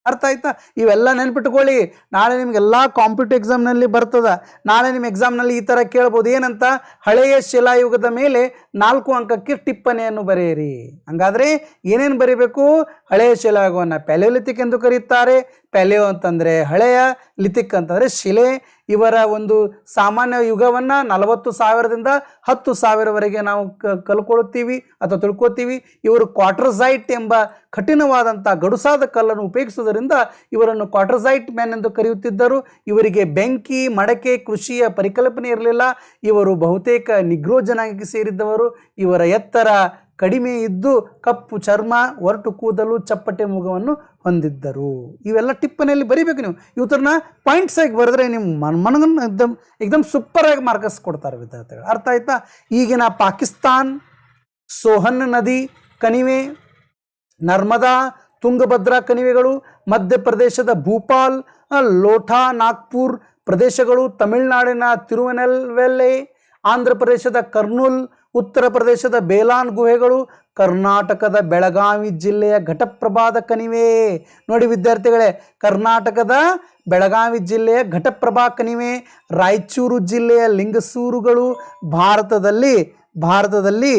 ಅರ್ಥ ಆಯ್ತಾ? ಇವೆಲ್ಲ ನೆನ್ಪಿಟ್ಕೊಳ್ಳಿ. ನಾಳೆ ನಿಮಗೆಲ್ಲ ಕಾಂಪಿಟೇಟಿವ್ ಎಕ್ಸಾಮ್ನಲ್ಲಿ ಬರ್ತದೆ. ನಾಳೆ ನಿಮ್ಮ ಎಕ್ಸಾಮ್ನಲ್ಲಿ ಈ ಥರ ಕೇಳ್ಬೋದು. ಏನಂತ? ಹಳೆಯ ಶಿಲಾಯುಗದ ಮೇಲೆ ನಾಲ್ಕು ಅಂಕಕ್ಕೆ ಟಿಪ್ಪಣಿಯನ್ನು ಬರೆಯಿರಿ. ಹಂಗಾದ್ರೆ ಏನೇನು ಬರೀಬೇಕು? ಹಳೆಯ ಶಿಲಾಯುಗವನ್ನು ಪ್ಯಾಲಿಯೋಲಿಥಿಕ್ ಎಂದು ಕರೆಯುತ್ತಾರೆ ಪ್ಯಾಲಿಯೋ ಅಂತಂದರೆ ಹಳೆಯ ಲಿಥಿಕ್ ಅಂತಂದರೆ ಶಿಲೆ. ಇವರ ಒಂದು ಸಾಮಾನ್ಯ ಯುಗವನ್ನು ನಲವತ್ತು ಸಾವಿರದಿಂದ ಹತ್ತು ಸಾವಿರವರೆಗೆ ನಾವು ಕ, ಕಲ್ಕೊಳ್ತೀವಿ ಅಥವಾ ತಿಳ್ಕೊತೀವಿ ಇವರು ಕ್ವಾಟ್ರಸೈಟ್ ಎಂಬ ಕಠಿಣವಾದಂಥ ಗಡುಸಾದ ಕಲ್ಲನ್ನು ಉಪಯೋಗಿಸುವುದರಿಂದ ಇವರನ್ನು ಕ್ವಾಟ್ರಸೈಟ್ ಮ್ಯಾನ್ ಎಂದು ಕರೆಯುತ್ತಿದ್ದರು. ಇವರಿಗೆ ಬೆಂಕಿ, ಮಡಕೆ, ಕೃಷಿಯ ಪರಿಕಲ್ಪನೆ ಇರಲಿಲ್ಲ. ಇವರು ಬಹುತೇಕ ನಿಗ್ರೋ ಸೇರಿದ್ದವರು. ಇವರ ಎತ್ತರ ಕಡಿಮೆ ಇದ್ದು ಕಪ್ಪು ಚರ್ಮ, ಒರಟು ಕೂದಲು, ಚಪ್ಪಟೆ ಮುಖವನ್ನು ಹೊಂದಿದ್ದರು. ಇವೆಲ್ಲ ಟಿಪ್ಪಣಿಯಲ್ಲಿ ಬರಿಬೇಕು ನೀವು. ಇವತ್ತರನ್ನ ಪಾಯಿಂಟ್ಸ್ ಆಗಿ ಬರೆದ್ರೆ ನಿಮ್ಮ ಮನ್ ಮನಗನ್ನು ಎಕ್ದಮ್ ಎಕ್ದಮ್ ಸೂಪರಾಗಿ ಮಾರ್ಕಸ್ ಕೊಡ್ತಾರೆ ವಿದ್ಯಾರ್ಥಿಗಳು. ಅರ್ಥ ಆಯ್ತಾ? ಈಗಿನ ಪಾಕಿಸ್ತಾನ್, ಸೋಹನ್ ನದಿ, ಕಣಿವೆ, ನರ್ಮದಾ, ತುಂಗಭದ್ರಾ ಕಣಿವೆಗಳು, ಮಧ್ಯಪ್ರದೇಶದ ಭೂಪಾಲ್ ಲೋಠಾ, ನಾಗ್ಪುರ್ ಪ್ರದೇಶಗಳು, ತಮಿಳುನಾಡಿನ ತಿರುವನೆಲ್ವೆಲ್ಲೆ ಆಂಧ್ರ ಪ್ರದೇಶದ ಕರ್ನೂಲ್ ಉತ್ತರ ಪ್ರದೇಶದ ಬೇಲಾನ್ ಗುಹೆಗಳು, ಕರ್ನಾಟಕದ ಬೆಳಗಾವಿ ಜಿಲ್ಲೆಯ ಘಟಪ್ರಭಾದ ಕಣಿವೆ. ನೋಡಿ ವಿದ್ಯಾರ್ಥಿಗಳೇ, ಕರ್ನಾಟಕದ ಬೆಳಗಾವಿ ಜಿಲ್ಲೆಯ ಘಟಪ್ರಭಾ ಕಣಿವೆ, ರಾಯಚೂರು ಜಿಲ್ಲೆಯ ಲಿಂಗಸೂರುಗಳು, ಭಾರತದಲ್ಲಿ ಭಾರತದಲ್ಲಿ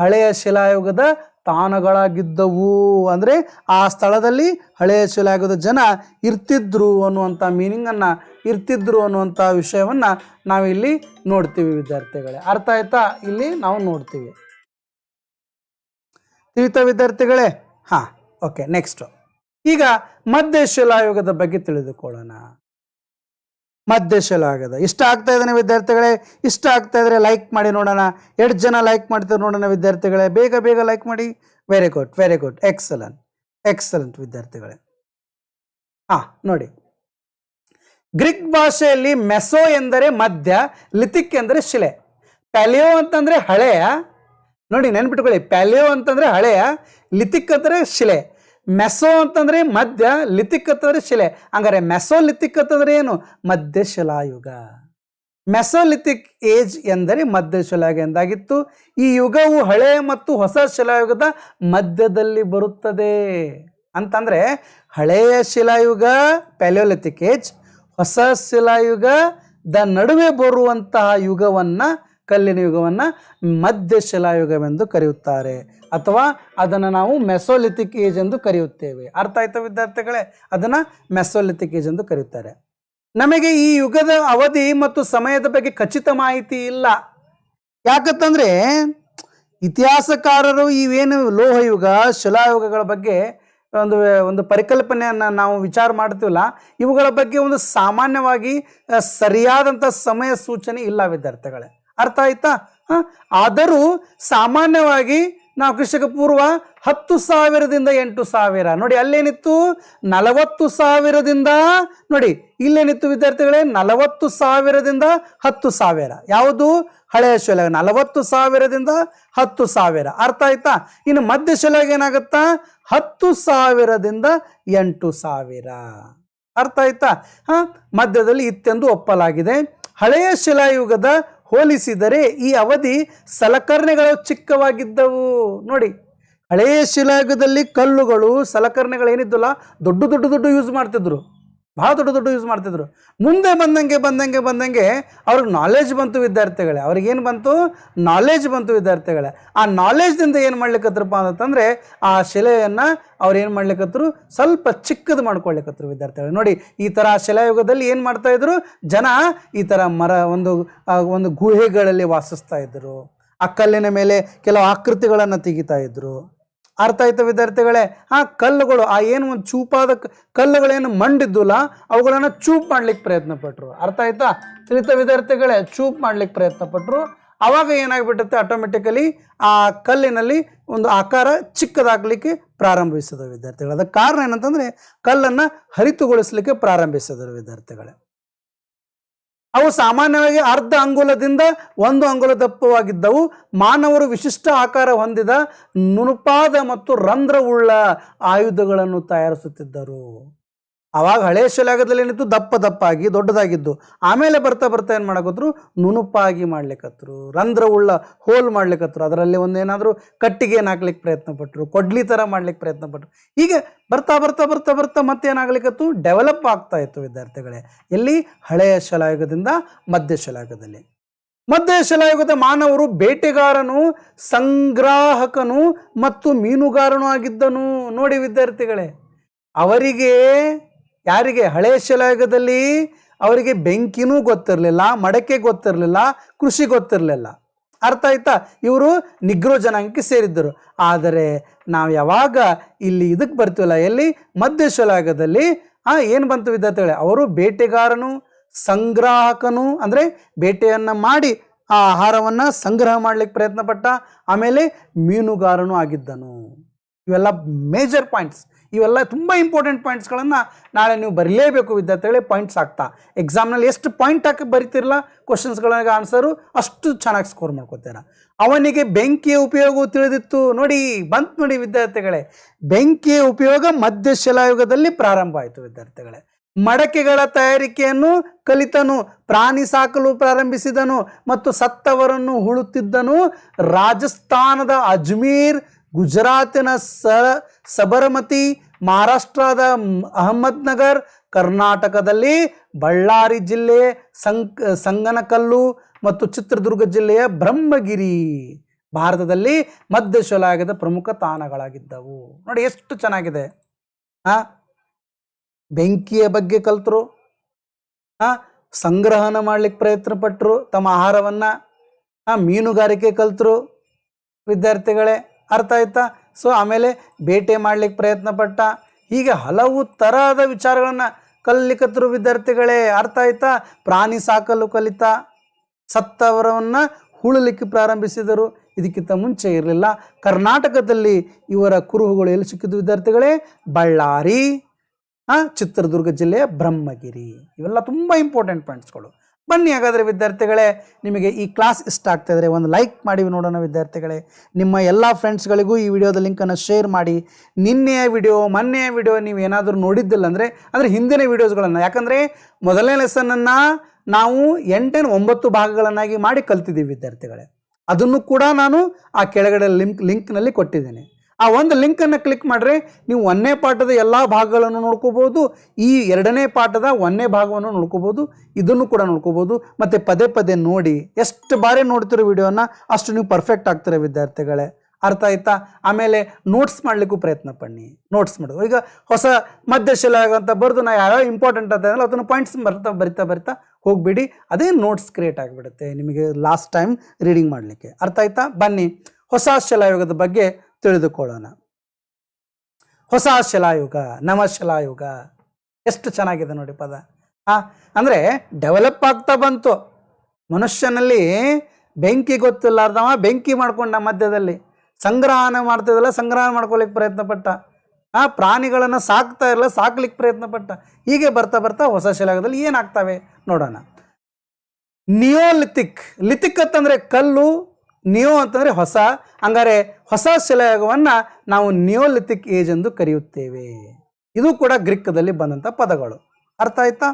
ಹಳೆಯ ಶಿಲಾಯುಗದ ತಾಣಗಳಾಗಿದ್ದವು. ಅಂದರೆ ಆ ಸ್ಥಳದಲ್ಲಿ ಹಳೆಯ ಶಿಲಾಯುಗದ ಜನ ಇರ್ತಿದ್ರು ಅನ್ನುವಂಥ ಮೀನಿಂಗನ್ನು ಇರ್ತಿದ್ರು ಅನ್ನುವಂಥ ವಿಷಯವನ್ನು ನಾವಿಲ್ಲಿ ನೋಡ್ತೀವಿ ವಿದ್ಯಾರ್ಥಿಗಳೇ. ಅರ್ಥ ಆಯ್ತಾ? ಇಲ್ಲಿ ನಾವು ನೋಡ್ತೀವಿ. ತಿಳಿತ ವಿದ್ಯಾರ್ಥಿಗಳೇ? ಹಾಂ, ಓಕೆ ನೆಕ್ಸ್ಟು ಈಗ ಮಧ್ಯ ಶಿಲಾಯುಗದ ಬಗ್ಗೆ ತಿಳಿದುಕೊಳ್ಳೋಣ. ಮಧ್ಯ ಶಿಲಾಯುಗದ ಇಷ್ಟ ಆಗ್ತಾ ಇದ್ದಾನೆ ವಿದ್ಯಾರ್ಥಿಗಳೇ, ಇಷ್ಟ ಆಗ್ತಾ ಇದ್ರೆ ಲೈಕ್ ಮಾಡಿ ನೋಡೋಣ. ಎಷ್ಟು ಜನ ಲೈಕ್ ಮಾಡ್ತಾರೆ ನೋಡೋಣ ವಿದ್ಯಾರ್ಥಿಗಳೇ, ಬೇಗ ಬೇಗ ಲೈಕ್ ಮಾಡಿ. Very good very good excellent excellent ವಿದ್ಯಾರ್ಥಿಗಳೇ. ಹಾಂ ನೋಡಿ. ಗ್ರೀಕ್ ಭಾಷೆಯಲ್ಲಿ ಮೆಸೋ ಎಂದರೆ ಮಧ್ಯ ಲಿಥಿಕ್ ಎಂದರೆ ಶಿಲೆ. ಪ್ಯಾಲಿಯೋ ಅಂತಂದರೆ ಹಳೆಯ, ನೋಡಿ ನೆನ್ಪಿಟ್ಕೊಳ್ಳಿ. ಪ್ಯಾಲಿಯೋ ಅಂತಂದರೆ ಹಳೆಯ ಲಿಥಿಕ್ ಅಂದರೆ ಶಿಲೆ. ಮೆಸೋ ಅಂತಂದರೆ ಮಧ್ಯ, ಲಿಥಿಕ್ ಅಂತಂದರೆ ಶಿಲೆ. ಹಂಗಾರೆ ಮೆಸೋಲಿಥಿಕ್ ಅಂತಂದರೆ ಏನು? ಮಧ್ಯ ಶಿಲಾಯುಗ. ಮೆಸೋಲಿಥಿಕ್ ಏಜ್ ಎಂದರೆ ಮಧ್ಯ ಶಿಲಾಯುಗ ಎಂದಾಗಿತ್ತು. ಈ ಯುಗವು ಹಳೆಯ ಮತ್ತು ಹೊಸ ಶಿಲಾಯುಗದ ಮಧ್ಯದಲ್ಲಿ ಬರುತ್ತದೆ. ಅಂತಂದರೆ ಹಳೆಯ ಶಿಲಾಯುಗ ಪ್ಯಾಲಿಯೋಲಿಥಿಕ್ ಏಜ್ ಹೊಸ ಶಿಲಾಯುಗದ ನಡುವೆ ಬರುವಂತಹ ಯುಗವನ್ನು ಕಲ್ಲಿನ ಯುಗವನ್ನು ಮಧ್ಯ ಶಿಲಾಯುಗವೆಂದು ಕರೆಯುತ್ತಾರೆ. ಅಥವಾ ಅದನ್ನು ನಾವು ಮೆಸೋಲಿಥಿಕ್ ಏಜ್ ಎಂದು ಕರೆಯುತ್ತೇವೆ. ಅರ್ಥ ಆಯ್ತಾ ವಿದ್ಯಾರ್ಥಿಗಳೇ? ಅದನ್ನು ಮೆಸೋಲಿಥಿಕ್ ಏಜ್ ಎಂದು ಕರೆಯುತ್ತಾರೆ. ನಮಗೆ ಈ ಯುಗದ ಅವಧಿ ಮತ್ತು ಸಮಯದ ಬಗ್ಗೆ ಖಚಿತ ಮಾಹಿತಿ ಇಲ್ಲ. ಯಾಕಂತಂದರೆ ಇತಿಹಾಸಕಾರರು ಇವೇನು ಲೋಹಯುಗ, ಶಿಲಾಯುಗಗಳ ಬಗ್ಗೆ ಒಂದು ಒಂದು ಪರಿಕಲ್ಪನೆಯನ್ನು ನಾವು ವಿಚಾರ ಮಾಡ್ತೀವಲ್ಲ, ಇವುಗಳ ಬಗ್ಗೆ ಒಂದು ಸಾಮಾನ್ಯವಾಗಿ ಸರಿಯಾದಂಥ ಸಮಯ ಸೂಚನೆ ಇಲ್ಲ ವಿದ್ಯಾರ್ಥಿಗಳೇ. ಅರ್ಥ ಆಯ್ತಾ? ಆದರೂ ಸಾಮಾನ್ಯವಾಗಿ ನಾವು ಕೃಷಿಕ ಪೂರ್ವ ಹತ್ತು ಸಾವಿರದಿಂದ ಎಂಟು ಸಾವಿರ. ನೋಡಿ, ಅಲ್ಲೇನಿತ್ತು? ನಲವತ್ತು ಸಾವಿರದಿಂದ, ನೋಡಿ, ಇಲ್ಲೇನಿತ್ತು ವಿದ್ಯಾರ್ಥಿಗಳೇ? ನಲವತ್ತು ಸಾವಿರದಿಂದ ಹತ್ತು ಸಾವಿರ. ಯಾವುದು? ಹಳೆಯ ಶಿಲಾಗ ನಲವತ್ತು ಸಾವಿರದಿಂದ ಹತ್ತು ಸಾವಿರ. ಅರ್ಥ ಆಯ್ತಾ? ಇನ್ನು ಮಧ್ಯ ಶಿಲಾಗ ಏನಾಗುತ್ತಾ? ಹತ್ತು ಸಾವಿರದಿಂದ ಎಂಟು ಸಾವಿರ. ಅರ್ಥ ಆಯ್ತಾ? ಹಾಂ? ಮಧ್ಯದಲ್ಲಿ ಇತ್ತೆಂದು ಒಪ್ಪಲಾಗಿದೆ. ಹಳೆಯ ಶಿಲಾಯುಗದ ಹೋಲಿಸಿದರೆ ಈ ಅವಧಿ ಸಲಕರಣೆಗಳು ಚಿಕ್ಕವಾಗಿದ್ದವು. ನೋಡಿ ಹಳೆಯ ಶಿಲಾಗದಲ್ಲಿ ಕಲ್ಲುಗಳು ಸಲಕರಣೆಗಳು ಏನಿದ್ದಲ್ಲ ದೊಡ್ಡ ದೊಡ್ಡ ದೊಡ್ಡ ಯೂಸ್ ಮಾಡ್ತಿದ್ರು. ಭಾಳ ದೊಡ್ಡ ದೊಡ್ಡ ಯೂಸ್ ಮಾಡ್ತಿದ್ರು. ಮುಂದೆ ಬಂದಂಗೆ ಬಂದಂಗೆ ಬಂದಂಗೆ ಅವ್ರಿಗೆ ನಾಲೆಜ್ ಬಂತು ವಿದ್ಯಾರ್ಥಿಗಳೇ. ಅವ್ರಿಗೇನು ಬಂತು? ನಾಲೆಜ್ ಬಂತು ವಿದ್ಯಾರ್ಥಿಗಳೇ. ಆ ನಾಲೆಜ್ದಿಂದ ಏನು ಮಾಡ್ಲಿಕ್ಕತ್ರಪ್ಪ ಅಂತಂದರೆ ಆ ಶಿಲೆಯನ್ನು ಅವ್ರು ಏನು ಮಾಡ್ಲಿಕ್ಕತ್ರು ಸ್ವಲ್ಪ ಚಿಕ್ಕದು ಮಾಡ್ಕೊಳ್ಲಿಕ್ಕತ್ರು ವಿದ್ಯಾರ್ಥಿಗಳು. ನೋಡಿ, ಈ ಥರ ಶಿಲಾಯುಗದಲ್ಲಿ ಏನು ಮಾಡ್ತಾ ಇದ್ರು? ಜನ ಈ ಥರ ಮರ, ಒಂದು ಒಂದು ಗುಹೆಗಳಲ್ಲಿ ವಾಸಿಸ್ತಾ ಇದ್ದರು ಆ ಕಲ್ಲಿನ ಮೇಲೆ ಕೆಲವು ಆಕೃತಿಗಳನ್ನು ತೆಗಿತಾ ಇದ್ರು. ಅರ್ಥ ಆಯ್ತು ವಿದ್ಯಾರ್ಥಿಗಳೇ? ಆ ಕಲ್ಲುಗಳು, ಆ ಏನು ಒಂದು ಚೂಪಾದ ಕಲ್ಲುಗಳೇನು ಮಂಡಿದ್ದುಲ್ಲ, ಅವುಗಳನ್ನು ಚೂಪ್ ಮಾಡ್ಲಿಕ್ಕೆ ಪ್ರಯತ್ನ ಪಟ್ಟರು ಅರ್ಥ ಆಯ್ತಾ? ತಿಳಿತ ವಿದ್ಯಾರ್ಥಿಗಳೇ, ಚೂಪ್ ಮಾಡ್ಲಿಕ್ಕೆ ಪ್ರಯತ್ನ ಪಟ್ಟರು ಅವಾಗ ಏನಾಗ್ಬಿಡುತ್ತೆ ಆಟೋಮೆಟಿಕಲಿ ಆ ಕಲ್ಲಿನಲ್ಲಿ ಒಂದು ಆಕಾರ ಚಿಕ್ಕದಾಗಲಿಕ್ಕೆ ಪ್ರಾರಂಭಿಸಿದ ವಿದ್ಯಾರ್ಥಿಗಳು. ಅದಕ್ಕೆ ಕಾರಣ ಏನಂತಂದರೆ, ಕಲ್ಲನ್ನು ಹರಿತುಗೊಳಿಸ್ಲಿಕ್ಕೆ ಪ್ರಾರಂಭಿಸಿದರು ವಿದ್ಯಾರ್ಥಿಗಳೇ. ಅವು ಸಾಮಾನ್ಯವಾಗಿ ಅರ್ಧ ಅಂಗುಲದಿಂದ ಒಂದು ಅಂಗುಲ ದಪ್ಪವಾಗಿದ್ದವು. ಮಾನವರು ವಿಶಿಷ್ಟ ಆಕಾರ ಹೊಂದಿದ ನುಣುಪಾದ ಮತ್ತು ರಂಧ್ರವುಳ್ಳ ಆಯುಧಗಳನ್ನು ತಯಾರಿಸುತ್ತಿದ್ದರು. ಆವಾಗ ಹಳೆ ಶಿಲಾಗದಲ್ಲಿ ಏನಿತ್ತು? ದಪ್ಪ ದಪ್ಪಾಗಿ, ದೊಡ್ಡದಾಗಿದ್ದು. ಆಮೇಲೆ ಬರ್ತಾ ಬರ್ತಾ ಏನು ಮಾಡಕತ್ರು? ನುಣುಪಾಗಿ ಮಾಡ್ಲಿಕ್ಕತ್ರು ರಂಧ್ರವುಳ್ಳ ಹೋಲ್ ಮಾಡ್ಲಿಕ್ಕತ್ರು ಅದರಲ್ಲಿ ಒಂದೇನಾದರೂ ಕಟ್ಟಿಗೆಯನ್ನು ಹಾಕ್ಲಿಕ್ಕೆ ಪ್ರಯತ್ನ ಪಟ್ಟರು ಕೊಡ್ಲಿ ಥರ ಮಾಡ್ಲಿಕ್ಕೆ ಪ್ರಯತ್ನ ಪಟ್ಟರು ಹೀಗೆ ಬರ್ತಾ ಬರ್ತಾ ಬರ್ತಾ ಬರ್ತಾ ಮತ್ತೆ ಮತ್ತೇನಾಗ್ಲಿಕ್ಕತ್ತು ಡೆವಲಪ್ ಆಗ್ತಾ ಇತ್ತು ವಿದ್ಯಾರ್ಥಿಗಳೇ. ಎಲ್ಲಿ? ಹಳೆಯ ಶಲಾಯುಗದಿಂದ ಮಧ್ಯ ಶಿಲಾಯುಗದಲ್ಲಿ. ಮಧ್ಯ ಶಿಲಾಯುಗದ ಮಾನವರು ಬೇಟೆಗಾರನು, ಸಂಗ್ರಾಹಕನು ಮತ್ತು ಮೀನುಗಾರನು ಆಗಿದ್ದನು. ನೋಡಿ ವಿದ್ಯಾರ್ಥಿಗಳೇ. ಅವರಿಗೆ ಯಾರಿಗೆ? ಹಳೆ ಶಿಲಾಯುಗದಲ್ಲಿ ಅವರಿಗೆ ಬೆಂಕಿನೂ ಗೊತ್ತಿರಲಿಲ್ಲ, ಮಡಕೆ ಗೊತ್ತಿರಲಿಲ್ಲ, ಕೃಷಿ ಗೊತ್ತಿರಲಿಲ್ಲ. ಅರ್ಥ ಆಯ್ತಾ? ಇವರು ನಿಗ್ರೋ ಜನಾಂಗಕ್ಕೆ ಸೇರಿದ್ದರು. ಆದರೆ ನಾವು ಯಾವಾಗ ಇಲ್ಲಿ ಇದಕ್ಕೆ ಬರ್ತೀವಲ್ಲ, ಎಲ್ಲಿ? ಮಧ್ಯ ಶಿಲಾಯುಗದಲ್ಲಿ. ಆ, ಏನು ಬಂತು ವಿದ್ಯಾರ್ಥಿಗಳೇ? ಅವರು ಬೇಟೆಗಾರನು, ಸಂಗ್ರಾಹಕನು, ಅಂದರೆ ಬೇಟೆಯನ್ನು ಮಾಡಿ ಆ ಆಹಾರವನ್ನು ಸಂಗ್ರಹ ಮಾಡಲಿಕ್ಕೆ ಪ್ರಯತ್ನ ಪಟ್ಟ ಆಮೇಲೆ ಮೀನುಗಾರನು ಆಗಿದ್ದನು. ಇವೆಲ್ಲ ಮೇಜರ್ ಪಾಯಿಂಟ್ಸ್ ಇವೆಲ್ಲ ತುಂಬ ಇಂಪಾರ್ಟೆಂಟ್ ಪಾಯಿಂಟ್ಸ್ಗಳನ್ನು ನಾಳೆ ನೀವು ಬರಲೇಬೇಕು ವಿದ್ಯಾರ್ಥಿಗಳೇ ಪಾಯಿಂಟ್ಸ್ ಆಗ್ತಾ. ಎಕ್ಸಾಮ್ನಲ್ಲಿ ಎಷ್ಟು ಪಾಯಿಂಟ್ ಹಾಕಿ ಬರಿತಿರಲ್ಲ ಕ್ವಶನ್ಸ್ಗಳಿಗೆ ಆನ್ಸರು ಅಷ್ಟು ಚೆನ್ನಾಗಿ ಸ್ಕೋರ್ ಮಾಡ್ಕೋತೀರ. ಅವನಿಗೆ ಬೆಂಕಿಯ ಉಪಯೋಗವು ತಿಳಿದಿತ್ತು. ನೋಡಿ, ಬಂತು ನೋಡಿ ವಿದ್ಯಾರ್ಥಿಗಳೇ. ಬೆಂಕಿಯ ಉಪಯೋಗ ಮಧ್ಯ ಶಿಲಾಯುಗದಲ್ಲಿ ಪ್ರಾರಂಭ ಆಯಿತು ವಿದ್ಯಾರ್ಥಿಗಳೇ. ಮಡಕೆಗಳ ತಯಾರಿಕೆಯನ್ನು ಕಲಿತನು, ಪ್ರಾಣಿ ಸಾಕಲು ಪ್ರಾರಂಭಿಸಿದನು ಮತ್ತು ಸತ್ತವರನ್ನು ಹುಳುತ್ತಿದ್ದನು. ರಾಜಸ್ಥಾನದ ಅಜ್ಮೀರ್ ಗುಜರಾತಿನ ಸ ಸಬರಮತಿ, ಮಹಾರಾಷ್ಟ್ರದ ಅಹಮದ್ ಅಹಮದ್ನಗರ್ ಕರ್ನಾಟಕದಲ್ಲಿ ಬಳ್ಳಾರಿ ಜಿಲ್ಲೆ, ಸಂಕ್, ಸಂಗನಕಲ್ಲು ಮತ್ತು ಚಿತ್ರದುರ್ಗ ಜಿಲ್ಲೆಯ ಬ್ರಹ್ಮಗಿರಿ ಭಾರತದಲ್ಲಿ ಮಧ್ಯ ಶಿಲಾಯುಗದ ಪ್ರಮುಖ ತಾಣಗಳಾಗಿದ್ದವು. ನೋಡಿ ಎಷ್ಟು ಚೆನ್ನಾಗಿದೆ. ಆ, ಬೆಂಕಿಯ ಬಗ್ಗೆ ಕಲ್ತರು. ಆ, ಸಂಗ್ರಹಣ ಮಾಡ್ಲಿಕ್ಕೆ ಪ್ರಯತ್ನ ಪಟ್ಟರು ತಮ್ಮ ಆಹಾರವನ್ನು ಮೀನುಗಾರಿಕೆ ಕಲ್ತರು. ವಿದ್ಯಾರ್ಥಿಗಳೇ. ಅರ್ಥ ಆಯ್ತಾ? ಸೊ ಆಮೇಲೆ ಬೇಟೆ ಮಾಡಲಿಕ್ಕೆ ಪ್ರಯತ್ನ ಪಟ್ಟ ಹೀಗೆ ಹಲವು ತರಹದ ವಿಚಾರಗಳನ್ನು ಕಲಿಕತ್ತರು ವಿದ್ಯಾರ್ಥಿಗಳೇ, ಅರ್ಥ ಆಯ್ತಾ? ಪ್ರಾಣಿ ಸಾಕಲು ಕಲಿತ ಸತ್ತವರನ್ನು ಹೂಳಲಿಕ್ಕೆ ಪ್ರಾರಂಭಿಸಿದರು. ಇದಕ್ಕಿಂತ ಮುಂಚೆ ಇರಲಿಲ್ಲ. ಕರ್ನಾಟಕದಲ್ಲಿ ಇವರ ಕುರುಹುಗಳು ಎಲ್ಲಿ ಸಿಕ್ಕಿದ್ದು ವಿದ್ಯಾರ್ಥಿಗಳೇ? ಬಳ್ಳಾರಿ ಚಿತ್ರದುರ್ಗ ಜಿಲ್ಲೆಯ ಬ್ರಹ್ಮಗಿರಿ. ಇವೆಲ್ಲ ತುಂಬ ಇಂಪಾರ್ಟೆಂಟ್ ಪಾಯಿಂಟ್ಸ್ಗಳು ಬನ್ನಿ ಹಾಗಾದರೆ ವಿದ್ಯಾರ್ಥಿಗಳೇ, ನಿಮಗೆ ಈ ಕ್ಲಾಸ್ ಇಷ್ಟ ಆಗ್ತಾ ಇದ್ರೆ ಒಂದು ಲೈಕ್ ಮಾಡಿ ನೋಡೋಣ ವಿದ್ಯಾರ್ಥಿಗಳೇ. ನಿಮ್ಮ ಎಲ್ಲ ಫ್ರೆಂಡ್ಸ್ಗಳಿಗೂ ಈ ವಿಡಿಯೋದ ಲಿಂಕನ್ನು ಶೇರ್ ಮಾಡಿ. ನಿನ್ನೆಯ ವಿಡಿಯೋ ಮೊನ್ನೆಯ ವಿಡಿಯೋ ನೀವು ಏನಾದರೂ ನೋಡಿದ್ದಿಲ್ಲ ಅಂದರೆ ಅಂದರೆ ಹಿಂದಿನ ವಿಡಿಯೋಸ್ಗಳನ್ನು ಯಾಕಂದರೆ ಮೊದಲನೇ ಲೆಸನನ್ನು ನಾವು ಎಂಟೇನು ಒಂಬತ್ತು ಭಾಗಗಳನ್ನಾಗಿ ಮಾಡಿ ಕಲ್ತಿದ್ದೀವಿ ವಿದ್ಯಾರ್ಥಿಗಳೇ. ಅದನ್ನು ಕೂಡ ನಾನು ಆ ಕೆಳಗಡೆ ಲಿಂಕ್ ಲಿಂಕ್ನಲ್ಲಿ ಕೊಟ್ಟಿದ್ದೇನೆ. ಆ ಒಂದು ಲಿಂಕನ್ನು ಕ್ಲಿಕ್ ಮಾಡಿದ್ರೆ ನೀವು ಒಂದನೇ ಪಾಠದ ಎಲ್ಲ ಭಾಗಗಳನ್ನು ನೋಡ್ಕೋಬೋದು ಈ ಎರಡನೇ ಪಾಠದ ಒಂದನೇ ಭಾಗವನ್ನು ನೋಡ್ಕೋಬೋದು ಇದನ್ನು ಕೂಡ ನೋಡ್ಕೋಬೋದು ಮತ್ತು ಪದೇ ಪದೇ ನೋಡಿ ಎಷ್ಟು ಬಾರಿ ನೋಡ್ತಿರೋ ವಿಡಿಯೋನ ಅಷ್ಟು ನೀವು ಪರ್ಫೆಕ್ಟ್ ಆಗ್ತಿರೋ ವಿದ್ಯಾರ್ಥಿಗಳೇ. ಅರ್ಥ ಆಯ್ತಾ? ಆಮೇಲೆ ನೋಟ್ಸ್ ಮಾಡಲಿಕ್ಕೂ ಪ್ರಯತ್ನ ಪಡಿ ನೋಟ್ಸ್ ಮಾಡೋದು. ಈಗ ಹೊಸ ಮಧ್ಯಶಿಲ ಅಂತ ಬರೆದು ನಾ ಯಾವ ಇಂಪಾರ್ಟೆಂಟ್ ಅಂತ ಅದಲ್ಲ ಅದನ್ನು ಪಾಯಿಂಟ್ಸ್ ಬರ್ತಾ ಬರಿತಾ ಬರಿತಾ ಹೋಗಿಬಿಡಿ. ಅದೇ ನೋಟ್ಸ್ ಕ್ರಿಯೇಟ್ ಆಗಿಬಿಡುತ್ತೆ ನಿಮಗೆ ಲಾಸ್ಟ್ ಟೈಮ್ ರೀಡಿಂಗ್ ಮಾಡಲಿಕ್ಕೆ. ಅರ್ಥ ಆಯ್ತಾ? ಬನ್ನಿ. ಹೊಸ ಶಿಲಾಯುಗದ ಬಗ್ಗೆ ತಿಳಿದುಕೊಳ್ಳೋಣ. ಹೊಸ ಶಿಲಾಯುಗ, ನವ ಶಿಲಾಯುಗ, ಎಷ್ಟು ಚೆನ್ನಾಗಿದೆ ನೋಡಿ ಪದ. ಆ, ಅಂದರೆ ಡೆವಲಪ್ ಆಗ್ತಾ ಬಂತು. ಮನುಷ್ಯನಲ್ಲಿ ಬೆಂಕಿ ಗೊತ್ತಿಲ್ಲಾರ್ದವ ಬೆಂಕಿ ಮಾಡ್ಕೊಂಡ ಮಧ್ಯದಲ್ಲಿ. ಸಂಗ್ರಹಣ ಮಾಡ್ತಿದ್ದಲ್ಲ ಸಂಗ್ರಹಣ ಮಾಡ್ಕೊಲಿಕ್ಕೆ ಪ್ರಯತ್ನ ಪಟ್ಟ. ಆ, ಪ್ರಾಣಿಗಳನ್ನು ಸಾಕ್ತಾ ಇರಲ್ಲ ಸಾಕ್ಲಿಕ್ಕೆ ಪ್ರಯತ್ನ ಪಟ್ಟ. ಹೀಗೆ ಬರ್ತಾ ಬರ್ತಾ ಹೊಸ ಶಿಲಾಯುಗದಲ್ಲಿ ಏನಾಗ್ತವೆ ನೋಡೋಣ. ನಿಯೋಲಿಥಿಕ್ ಲಿಥಿಕ್ ಅಂತಂದರೆ ಕಲ್ಲು ನಿಯೋ ಅಂತಂದರೆ ಹೊಸ. ಹಂಗಾರೆ ಹೊಸ ಶಿಲಾಯುಗವನ್ನು ನಾವು ನಿಯೋಲಿಥಿಕ್ ಏಜ್ ಎಂದು ಕರೆಯುತ್ತೇವೆ. ಇದು ಕೂಡ ಗ್ರೀಕ್ದಲ್ಲಿ ಬಂದಂಥ ಪದಗಳು. ಅರ್ಥ ಆಯ್ತಾ?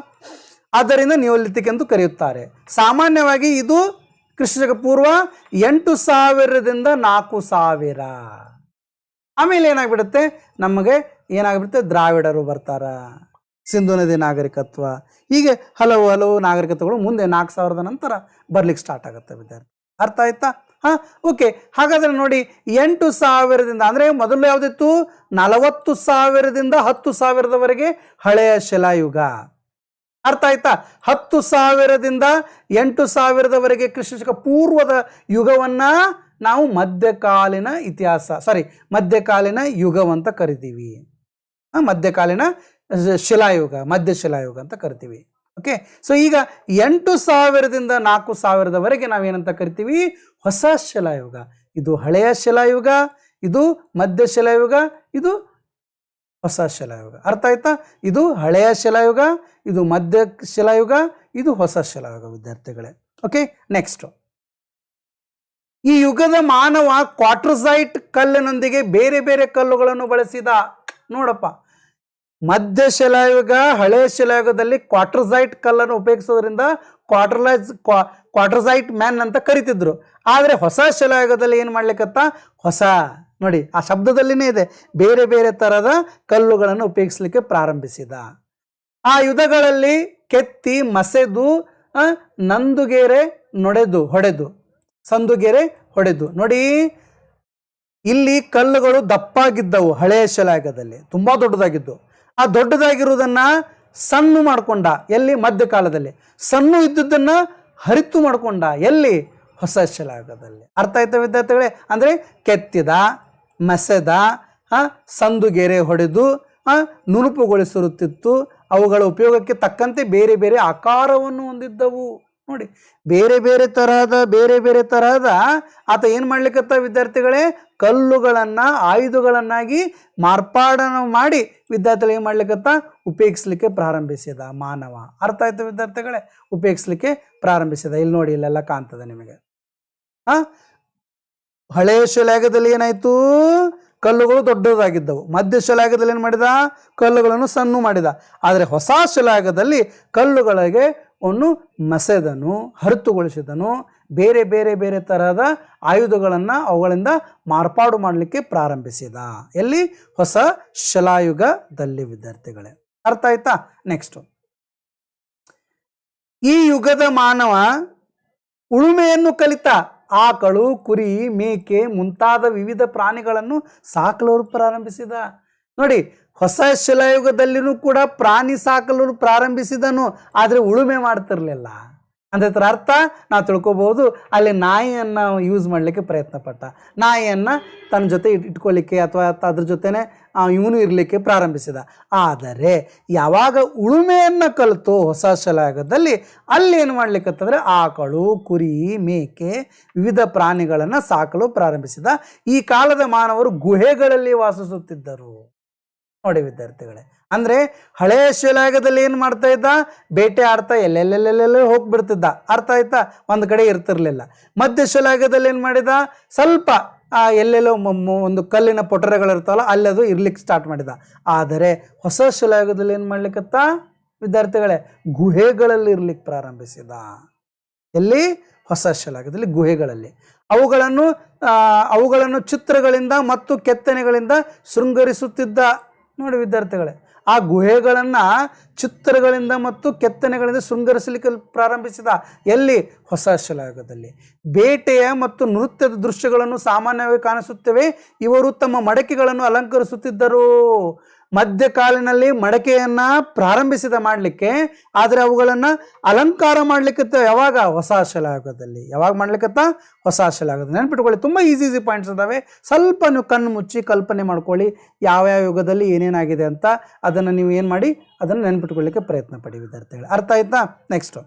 ಆದ್ದರಿಂದ ನಿಯೋಲಿಥಿಕ್ ಎಂದು ಕರೆಯುತ್ತಾರೆ. ಸಾಮಾನ್ಯವಾಗಿ ಇದು ಕೃಷ್ಣ ಪೂರ್ವ ಎಂಟು ಸಾವಿರದಿಂದ ನಾಲ್ಕು ಸಾವಿರ. ಆಮೇಲೆ ಏನಾಗ್ಬಿಡುತ್ತೆ? ನಮಗೆ ಏನಾಗ್ಬಿಡುತ್ತೆ? ದ್ರಾವಿಡರು ಬರ್ತಾರ. ಸಿಂಧು ನದಿ ನಾಗರಿಕತ್ವ. ಹೀಗೆ ಹಲವು ಹಲವು ನಾಗರಿಕತೆಗಳು ಮುಂದೆ ನಾಲ್ಕು ಸಾವಿರದ ನಂತರ ಬರ್ಲಿಕ್ಕೆ ಸ್ಟಾರ್ಟ್ ಆಗುತ್ತೆ, ವಿದ್ಯಾರ್ಥಿ. ಅರ್ಥ ಆಯ್ತಾ? ಹಾಂ? ಓಕೆ, ಹಾಗಾದರೆ ನೋಡಿ, ಎಂಟು ಸಾವಿರದಿಂದ, ಅಂದರೆ ಮೊದಲು ಯಾವುದಿತ್ತು? ನಲವತ್ತು ಸಾವಿರದಿಂದ ಹತ್ತು ಸಾವಿರದವರೆಗೆ ಹಳೆಯ ಶಿಲಾಯುಗ. ಅರ್ಥ ಆಯ್ತಾ? ಹತ್ತು ಸಾವಿರದಿಂದ ಎಂಟು ಸಾವಿರದವರೆಗೆ ಕ್ರಿಸ್ತಶಕ ಪೂರ್ವದ ಯುಗವನ್ನ ನಾವು ಮಧ್ಯಕಾಲೀನ ಇತಿಹಾಸ ಸಾರಿ ಮಧ್ಯಕಾಲೀನ ಯುಗವಂತ ಕರಿತೀವಿ. ಮಧ್ಯಕಾಲೀನ ಶಿಲಾಯುಗ, ಮಧ್ಯ ಶಿಲಾಯುಗ ಅಂತ ಕರಿತೀವಿ. ಓಕೆ ಸೊ ಈಗ ಎಂಟು ಸಾವಿರದಿಂದ ನಾಲ್ಕು ಸಾವಿರದವರೆಗೆ ನಾವೇನಂತ ಕರಿತೀವಿ? ಹೊಸ ಶಿಲಾಯುಗ. ಇದು ಹಳೆಯ ಶಿಲಾಯುಗ, ಇದು ಮಧ್ಯ ಶಿಲಾಯುಗ, ಇದು ಹೊಸ ಶಿಲಾಯುಗ. ಅರ್ಥ ಆಯ್ತಾ? ಇದು ಹಳೆಯ ಶಿಲಾಯುಗ, ಇದು ಮಧ್ಯ ಶಿಲಾಯುಗ, ಇದು ಹೊಸ ಶಿಲಾಯುಗ, ವಿದ್ಯಾರ್ಥಿಗಳೇ. ಓಕೆ ನೆಕ್ಸ್ಟ್ ಈ ಯುಗದ ಮಾನವ ಕ್ವಾಟ್ರಸೈಟ್ ಕಲ್ಲಿನೊಂದಿಗೆ ಬೇರೆ ಬೇರೆ ಕಲ್ಲುಗಳನ್ನು ಬಳಸಿದ. ನೋಡಪ್ಪ. ಮಧ್ಯ ಶಿಲಾಯುಗ, ಹಳೆಯ ಶಿಲಾಯುಗದಲ್ಲಿ ಕ್ವಾಟ್ರಸೈಟ್ ಕಲ್ಲನ್ನು ಉಪಯೋಗಿಸೋದ್ರಿಂದ ಕ್ವಾಟ್ರಲೈಸ್ ಕ್ವಾಟ್ರಸೈಟ್ ಮ್ಯಾನ್ ಅಂತ ಕರಿತಿದ್ರು. ಆದರೆ ಹೊಸ ಶಿಲಾಯುಗದಲ್ಲಿ ಏನು ಮಾಡ್ಲಿಕ್ಕತ್ತ ಹೊಸ. ನೋಡಿ, ಆ ಶಬ್ದದಲ್ಲಿನೇ ಇದೆ. ಬೇರೆ ಬೇರೆ ಥರದ ಕಲ್ಲುಗಳನ್ನು ಉಪಯೋಗಿಸಲಿಕ್ಕೆ ಪ್ರಾರಂಭಿಸಿದ. ಆ ಯುದ್ಧಗಳಲ್ಲಿ ಕೆತ್ತಿ, ಮಸೆದು ನಂದುಗೆರೆ ನೊಡೆದು, ಹೊಡೆದು. ಸಂದುಗೆರೆ, ಹೊಡೆದು. ನೋಡಿ, ಇಲ್ಲಿ ಕಲ್ಲುಗಳು ದಪ್ಪಾಗಿದ್ದವು ಹಳೆಯ ಶಿಲಾಯುಗದಲ್ಲಿ. ತುಂಬ ದೊಡ್ಡದಾಗಿದ್ದು. ಆ ದೊಡ್ಡದಾಗಿರುವುದನ್ನ ಸಣ್ಣ ಮಾಡಿಕೊಂಡ, ಎಲ್ಲಿ? ಮಧ್ಯಕಾಲದಲ್ಲಿ. ಸಣ್ಣ ಇದ್ದುದನ್ನ ಹರಿತು ಮಾಡಿಕೊಂಡ, ಎಲ್ಲಿ? ಹೊಸ ಶಿಲಾಯುಗದಲ್ಲಿ ಅರ್ಥ ಆಯ್ತಾ ವಿದ್ಯಾರ್ಥಿಗಳೇ? ಅಂದರೆ ಕೆತ್ತಿದ, ಮಸೆದ ಸಂದುಗೆರೆ ಹೊಡೆದು ನುಣುಪುಗೊಳಿಸಿರುತ್ತಿತ್ತು ಅವುಗಳ ಉಪಯೋಗಕ್ಕೆ ತಕ್ಕಂತೆ ಬೇರೆ ಬೇರೆ ಆಕಾರವನ್ನು ಹೊಂದಿದ್ದವು. ನೋಡಿ, ಬೇರೆ ಬೇರೆ ತರಹದ, ಬೇರೆ ಬೇರೆ ತರಹದ, ಆತ ಏನು ಮಾಡ್ಲಿಕ್ಕತ್ತ ವಿದ್ಯಾರ್ಥಿಗಳೇ? ಕಲ್ಲುಗಳನ್ನು, ಆಯುಧಗಳನ್ನಾಗಿ ಮಾರ್ಪಾಡನ ಮಾಡಿ ವಿದ್ಯಾರ್ಥಿಗಳು ಏನು ಮಾಡ್ಲಿಕ್ಕತ್ತ ಉಪಯೋಗಿಸ್ಲಿಕ್ಕೆ ಪ್ರಾರಂಭಿಸಿದ ಮಾನವ. ಅರ್ಥ ಆಯ್ತು ವಿದ್ಯಾರ್ಥಿಗಳೇ? ಉಪಯೋಗಿಸ್ಲಿಕ್ಕೆ ಪ್ರಾರಂಭಿಸಿದ ಇಲ್ಲಿ ನೋಡಿ, ಇಲ್ಲೆಲ್ಲ ಕಾಣ್ತದೆ ನಿಮಗೆ. ಆ? ಹಳೆಯ ಶಿಲಾಗದಲ್ಲಿ ಏನಾಯ್ತು? ಕಲ್ಲುಗಳು ದೊಡ್ಡದಾಗಿದ್ದವು. ಮಧ್ಯ ಶಿಲಾಗದಲ್ಲಿ ಏನು ಮಾಡಿದ? ಕಲ್ಲುಗಳನ್ನು ಸಣ್ಣ ಮಾಡಿದ. ಆದರೆ ಹೊಸ ಶಿಲಾಗದಲ್ಲಿ ಕಲ್ಲುಗಳಿಗೆ ಅವನು ಮಸೆದನು, ಹರಿತುಗೊಳಿಸಿದನು. ಬೇರೆ ಬೇರೆ ಬೇರೆ ತರಹದ ಆಯುಧಗಳನ್ನು ಅವುಗಳಿಂದ ಮಾರ್ಪಾಡು ಮಾಡಲಿಕ್ಕೆ ಪ್ರಾರಂಭಿಸಿದ. ಎಲ್ಲಿ? ಹೊಸ ಶಲಾಯುಗದಲ್ಲಿ, ವಿದ್ಯಾರ್ಥಿಗಳೇ. ಅರ್ಥ ಆಯ್ತಾ? ನೆಕ್ಸ್ಟು ಈ ಯುಗದ ಮಾನವ ಉಳುಮೆಯನ್ನು ಕಲಿತ. ಆಕಳು, ಕುರಿ, ಮೇಕೆ ಮುಂತಾದ ವಿವಿಧ ಪ್ರಾಣಿಗಳನ್ನು ಸಾಕಲು ಪ್ರಾರಂಭಿಸಿದ. ನೋಡಿ ಹೊಸ ಶಿಲಾಯುಗದಲ್ಲಿನೂ ಕೂಡ ಪ್ರಾಣಿ ಸಾಕಲು ಪ್ರಾರಂಭಿಸಿದನು, ಆದರೆ ಉಳುಮೆ ಮಾಡ್ತಿರಲಿಲ್ಲ. ಅಂದ್ರೆ ಇದರ ಅರ್ಥ, ನಾವು ತಿಳ್ಕೊಬೋದು ಅಲ್ಲಿ ನಾಯಿಯನ್ನು ಯೂಸ್ ಮಾಡಲಿಕ್ಕೆ ಪ್ರಯತ್ನ ಪಟ್ಟ ನಾಯಿಯನ್ನು ತನ್ನ ಜೊತೆ ಇಟ್ ಇಟ್ಕೊಳ್ಳಿಕ್ಕೆ ಅಥವಾ ಅದ್ರ ಜೊತೆನೆ ಇವನು ಇರಲಿಕ್ಕೆ ಪ್ರಾರಂಭಿಸಿದ. ಆದರೆ, ಯಾವಾಗ ಉಳುಮೆಯನ್ನು ಕಲಿತು ಹೊಸ ಶಲಾಗದಲ್ಲಿ ಅಲ್ಲಿ ಏನು ಮಾಡ್ಲಿಕ್ಕತ್ತಂದ್ರೆ, ಆಕಳು, ಕುರಿ, ಮೇಕೆ ವಿವಿಧ ಪ್ರಾಣಿಗಳನ್ನು ಸಾಕಲು ಪ್ರಾರಂಭಿಸಿದ. ಈ ಕಾಲದ ಮಾನವರು ಗುಹೆಗಳಲ್ಲಿ ವಾಸಿಸುತ್ತಿದ್ದರು. ನೋಡಿ ವಿದ್ಯಾರ್ಥಿಗಳೇ. ಅಂದ್ರೆ ಹಳೆಯ ಶಿಲಾಯುಗದಲ್ಲಿ ಏನು ಮಾಡ್ತಾ ಇದ್ದ? ಬೇಟೆ ಆಡ್ತಾ ಎಲ್ಲೆಲ್ಲೆಲ್ಲೆಲ್ಲೆಲ್ಲೋ ಹೋಗ್ಬಿಡ್ತಿದ್ದ. ಅರ್ಥ ಆಯ್ತಾ? ಒಂದು ಕಡೆ ಇರ್ತಿರ್ಲಿಲ್ಲ. ಮಧ್ಯ ಶಿಲಾಯುಗದಲ್ಲಿ ಏನು ಮಾಡಿದ? ಸ್ವಲ್ಪ ಎಲ್ಲೆಲ್ಲೋ ಒಂದು ಕಲ್ಲಿನ ಪೊಟರೆಗಳಿರ್ತಾವಲ್ಲ ಅಲ್ಲದು ಇರ್ಲಿಕ್ಕೆ ಸ್ಟಾರ್ಟ್ ಮಾಡಿದ. ಆದರೆ ಹೊಸ ಶಿಲಾಯುಗದಲ್ಲಿ ಏನು ಮಾಡ್ಲಿಕ್ಕತ್ತ ವಿದ್ಯಾರ್ಥಿಗಳೇ, ಗುಹೆಗಳಲ್ಲಿ ಇರ್ಲಿಕ್ಕೆ ಪ್ರಾರಂಭಿಸಿದ. ಎಲ್ಲಿ? ಹೊಸ ಶಿಲಾಯುಗದಲ್ಲಿ ಗುಹೆಗಳಲ್ಲಿ. ಅವುಗಳನ್ನು ಅವುಗಳನ್ನು ಚಿತ್ರಗಳಿಂದ ಮತ್ತು ಕೆತ್ತನೆಗಳಿಂದ ಶೃಂಗರಿಸುತ್ತಿದ್ದ ನೋಡಿ ವಿದ್ಯಾರ್ಥಿಗಳೇ, ಆ ಗುಹೆಗಳನ್ನು ಚಿತ್ರಗಳಿಂದ ಮತ್ತು ಕೆತ್ತನೆಗಳಿಂದ ಶೃಂಗರಿಸಲಿಕ್ಕೆ ಪ್ರಾರಂಭಿಸಿದ ಎಲ್ಲಿ? ಹೊಸ ಶಿಲಾಯುಗದಲ್ಲಿ ಬೇಟೆಯ ಮತ್ತು ನೃತ್ಯದ ದೃಶ್ಯಗಳನ್ನು ಸಾಮಾನ್ಯವಾಗಿ ಕಾಣಿಸುತ್ತವೆ. ಇವರು ತಮ್ಮ ಮಡಕೆಗಳನ್ನು ಅಲಂಕರಿಸುತ್ತಿದ್ದರು. ಮಧ್ಯಕಾಲಿನಲ್ಲಿ ಮಡಕೆಯನ್ನು ಪ್ರಾರಂಭಿಸಿದ ಮಾಡಲಿಕ್ಕೆ, ಆದರೆ ಅವುಗಳನ್ನು ಅಲಂಕಾರ ಮಾಡ್ಲಿಕ್ಕೆ ಯಾವಾಗ? ಹೊಸ ಶಲಾಗದಲ್ಲಿ ಯಾವಾಗ ಮಾಡ್ಲಿಕ್ಕತ್ತ? ಹೊಸ ಶಲಾಗದಲ್ಲಿ ನೆನ್ಪಿಟ್ಕೊಳ್ಳಿ, ತುಂಬ ಈಸಿ ಈಸಿ ಪಾಯಿಂಟ್ಸ್ ಇದ್ದಾವೆ ಸ್ವಲ್ಪ ನೀವು ಕಣ್ಣು ಮುಚ್ಚಿ ಕಲ್ಪನೆ ಮಾಡ್ಕೊಳ್ಳಿ ಯಾವ ಯಾವ ಯುಗದಲ್ಲಿ ಏನೇನಾಗಿದೆ ಅಂತ. ಅದನ್ನು ನೀವು ಏನು ಮಾಡಿ? ಅದನ್ನು ನೆನ್ಪಿಟ್ಕೊಳ್ಳಿಕ್ಕೆ ಪ್ರಯತ್ನ ಪಡಿ, ವಿದ್ಯಾರ್ಥಿಗಳು. ಅರ್ಥ ಆಯ್ತಾ? ನೆಕ್ಸ್ಟು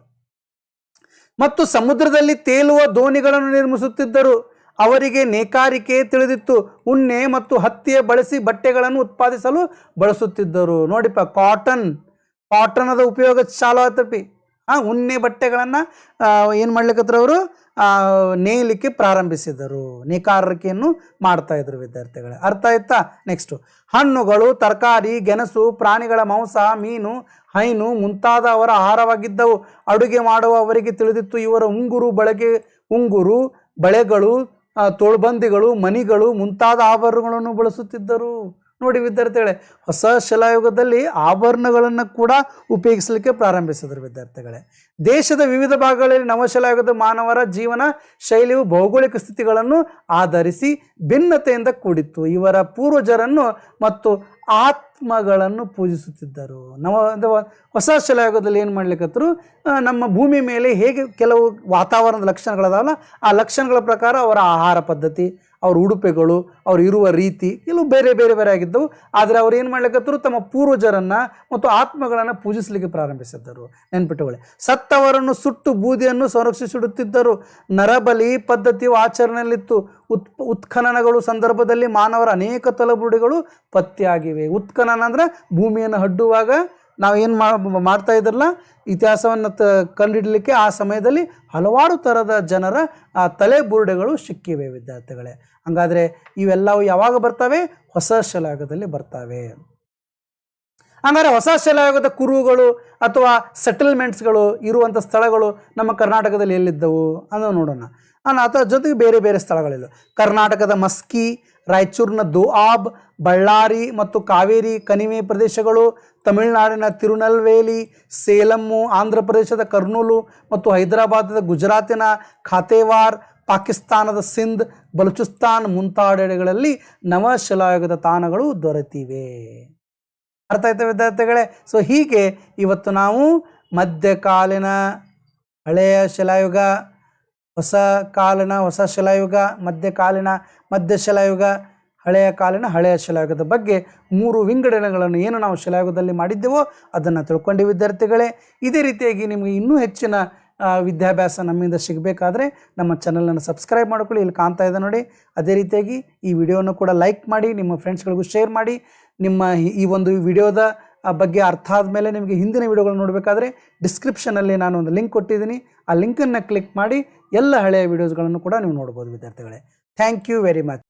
ಮತ್ತು ಸಮುದ್ರದಲ್ಲಿ ತೇಲುವ ದೋಣಿಗಳನ್ನು ನಿರ್ಮಿಸುತ್ತಿದ್ದರು. ಅವರಿಗೆ ನೇಕಾರಿಕೆ ತಿಳಿದಿತ್ತು. ಉಣ್ಣೆ ಮತ್ತು ಹತ್ತಿಯ ಬಳಸಿ ಬಟ್ಟೆಗಳನ್ನು ಉತ್ಪಾದಿಸಲು ಬಳಸುತ್ತಿದ್ದರು. ನೋಡಿಪ್ಪ ಕಾಟನ್ ಕಾಟನದ ಉಪಯೋಗ ಚಾಲು ಆತಪಿ ಆ, ಉಣ್ಣೆ ಬಟ್ಟೆಗಳನ್ನು ಏನು ಮಾಡ್ಲಿಕ್ಕತ್ರ ಅವರು? ನೇಯಲಿಕ್ಕೆ ಪ್ರಾರಂಭಿಸಿದರು. ನೇಕಾರಿಕೆಯನ್ನು ಮಾಡ್ತಾ ಇದ್ರು ವಿದ್ಯಾರ್ಥಿಗಳೇ. ಅರ್ಥ ಆಯ್ತಾ? ನೆಕ್ಸ್ಟು ಹಣ್ಣುಗಳು, ತರಕಾರಿ, ಗೆಣಸು, ಪ್ರಾಣಿಗಳ ಮಾಂಸ, ಮೀನು, ಹೈನು ಮುಂತಾದ ಅವರ ಆಹಾರವಾಗಿದ್ದವು. ಅಡುಗೆ ಮಾಡುವ ಅವರಿಗೆ ತಿಳಿದಿತ್ತು. ಇವರ ಉಂಗುರು ಬಳಕೆ, ಉಂಗುರು ಬಳೆಗಳು ತೋಳ್ಬಂದಿಗಳು, ಮನಿಗಳು ಮುಂತಾದ ಆಭರಣಗಳನ್ನು ಬಳಸುತ್ತಿದ್ದರು. ನೋಡಿ ವಿದ್ಯಾರ್ಥಿಗಳೇ, ಹೊಸ ಶಿಲಾಯುಗದಲ್ಲಿ ಆಭರಣಗಳನ್ನು ಕೂಡ ಉಪಯೋಗಿಸಲಿಕ್ಕೆ ಪ್ರಾರಂಭಿಸಿದರು ವಿದ್ಯಾರ್ಥಿಗಳೇ. ದೇಶದ ವಿವಿಧ ಭಾಗಗಳಲ್ಲಿ ನವಶಿಲಾಯುಗದ ಮಾನವರ ಜೀವನ ಶೈಲಿಯು ಭೌಗೋಳಿಕ ಸ್ಥಿತಿಗಳನ್ನು ಆಧರಿಸಿ ಭಿನ್ನತೆಯಿಂದ ಕೂಡಿತ್ತು. ಇವರ ಪೂರ್ವಜರನ್ನು ಮತ್ತು ಆತ್ಮಗಳನ್ನು ಪೂಜಿಸುತ್ತಿದ್ದರು. ನವ ಹೊಸ ಶಿಲಾಯುಗದಲ್ಲಿ ಏನು ಮಾಡ್ಲಿಕ್ಕತ್ತರು ನಮ್ಮ ಭೂಮಿ ಮೇಲೆ ಹೇಗೆ ಕೆಲವು ವಾತಾವರಣದ ಲಕ್ಷಣಗಳದಾವಲ್ಲ, ಆ ಲಕ್ಷಣಗಳ ಪ್ರಕಾರ ಅವರ ಆಹಾರ ಪದ್ಧತಿ ಅವ್ರ ಉಡುಪೆಗಳು, ಅವ್ರು ಇರುವ ರೀತಿ ಇಲ್ಲ ಬೇರೆ ಬೇರೆ ಬೇರೆ ಆಗಿದ್ದವು. ಆದರೆ ಅವ್ರು ಏನು ಮಾಡ್ಲಿಕ್ಕತ್ತರು ತಮ್ಮ ಪೂರ್ವಜರನ್ನು ಮತ್ತು ಆತ್ಮಗಳನ್ನು ಪೂಜಿಸಲಿಕ್ಕೆ ಪ್ರಾರಂಭಿಸಿದ್ದರು. ನೆನ್ಪಿಟ್ಟುಕೊಳ್ಳಿ. ಸತ್ತವರನ್ನು ಸುಟ್ಟು ಬೂದಿಯನ್ನು ಸಂರಕ್ಷಿಸಿಡುತ್ತಿದ್ದರು. ನರಬಲಿ ಪದ್ಧತಿಯು ಆಚರಣೆಯಲ್ಲಿತ್ತು. ಉತ್, ಉತ್ಖನನಗಳು ಸಂದರ್ಭದಲ್ಲಿ ಮಾನವರ ಅನೇಕ ತಲೆಬುರುಡಿಗಳು ಪತ್ತೆಯಾಗಿವೆ. ಉತ್ಖನನ ಅಂದರೆ ಭೂಮಿಯನ್ನು ಹಡ್ಡುವಾಗ ನಾವೇನು ಮಾಡ್ತಾ ಇದ್ರಲ್ಲ, ಇತಿಹಾಸವನ್ನು ತ ಕಂಡುಹಿಡಲಿಕ್ಕೆ ಆ ಸಮಯದಲ್ಲಿ ಹಲವಾರು ಥರದ ಜನರ, ಆ ತಲೆ ಬುರುಡೆಗಳು ಸಿಕ್ಕಿವೆ ವಿದ್ಯಾರ್ಥಿಗಳೇ. ಹಂಗಾದರೆ ಇವೆಲ್ಲವೂ ಯಾವಾಗ ಬರ್ತವೆ? ಹೊಸ ಶಲಾಗದಲ್ಲಿ ಬರ್ತವೆ. ಹಂಗಾರೆ ಹೊಸ ಶಲಾಯುಗದ ಕುರುಗಳು ಅಥವಾ ಸೆಟಲ್ಮೆಂಟ್ಸ್ಗಳು ಇರುವಂಥ ಸ್ಥಳಗಳು ನಮ್ಮ ಕರ್ನಾಟಕದಲ್ಲಿ ಎಲ್ಲಿದ್ದವು? ಅನ್ನೋ ನೋಡೋಣ. ಅನ್ನ ಅದರ ಜೊತೆಗೆ ಬೇರೆ ಬೇರೆ ಸ್ಥಳಗಳಿಲ್ಲ. ಕರ್ನಾಟಕದ ಮಸ್ಕಿ, ರಾಯಚೂರಿನ ದೋಆಬ್, ಬಳ್ಳಾರಿ ಮತ್ತು ಕಾವೇರಿ, ಕಣಿವೆ ಪ್ರದೇಶಗಳು ತಮಿಳುನಾಡಿನ ತಿರುನಲ್ವೇಲಿ, ಸೇಲಮ್ಮು, ಆಂಧ್ರ ಪ್ರದೇಶದ ಕರ್ನೂಲು ಮತ್ತು ಹೈದರಾಬಾದದ ಗುಜರಾತಿನ ಖಾತೆವಾರ್, ಪಾಕಿಸ್ತಾನದ ಸಿಂಧ್, ಬಲೂಚಿಸ್ತಾನ್ ಮುಂತಾದೆಡೆಗಳಲ್ಲಿ ನವಶಿಲಾಯುಗದ ತಾಣಗಳು ದೊರೆತಿವೆ. ಅರ್ಥ ಆಯ್ತಾ ವಿದ್ಯಾರ್ಥಿಗಳೇ? ಸೊ ಹೀಗೆ ಇವತ್ತು ನಾವು ಮಧ್ಯಕಾಲೀನ ಹಳೆಯ ಶಿಲಾಯುಗ, ಹೊಸ ಕಾಲಿನ ಹೊಸ ಶಿಲಾಯುಗ, ಮಧ್ಯಕಾಲೀನ ಮಧ್ಯ ಶಿಲಾಯುಗ ಹಳೆಯ ಕಾಲಿನ ಹಳೆಯ ಶಿಲಾಯುಗದ ಬಗ್ಗೆ ಮೂರು ವಿಂಗಡಣೆಗಳನ್ನು ಏನು ನಾವು ಶಿಲಾಯುಗದಲ್ಲಿ ಮಾಡಿದ್ದೆವೋ ಅದನ್ನು ತಿಳ್ಕೊಂಡು ವಿದ್ಯಾರ್ಥಿಗಳೇ. ಇದೇ ರೀತಿಯಾಗಿ ನಿಮಗೆ ಇನ್ನೂ ಹೆಚ್ಚಿನ ವಿದ್ಯಾಭ್ಯಾಸ ನಮ್ಮಿಂದ ಸಿಗಬೇಕಾದ್ರೆ ನಮ್ಮ ಚಾನಲನ್ನು ಸಬ್ಸ್ಕ್ರೈಬ್ ಮಾಡ್ಕೊಳ್ಳಿ, ಇಲ್ಲಿ ಕಾಣ್ತಾ ಇದೆ ನೋಡಿ. ಅದೇ ರೀತಿಯಾಗಿ ಈ ವಿಡಿಯೋವನ್ನು ಕೂಡ ಲೈಕ್ ಮಾಡಿ, ನಿಮ್ಮ ಫ್ರೆಂಡ್ಸ್ಗಳಿಗೂ ಶೇರ್ ಮಾಡಿ. ನಿಮ್ಮ ಈ- ಒಂದು ವಿಡಿಯೋದ ಬಗ್ಗೆ ಅರ್ಥ ಆದಮೇಲೆ ನಿಮಗೆ ಹಿಂದಿನ ವಿಡಿಯೋಗಳು ನೋಡಬೇಕಾದ್ರೆ ಡಿಸ್ಕ್ರಿಪ್ಷನಲ್ಲಿ ನಾನು ಒಂದು ಲಿಂಕ್ ಕೊಟ್ಟಿದ್ದೀನಿ. ಆ ಲಿಂಕನ್ನು ಕ್ಲಿಕ್ ಮಾಡಿ ಎಲ್ಲ ಹಳೆಯ ವಿಡಿಯೋಸ್ಗಳನ್ನು ಕೂಡ ನೀವು ನೋಡ್ಬೋದು ವಿದ್ಯಾರ್ಥಿಗಳೇ. Thank you very much.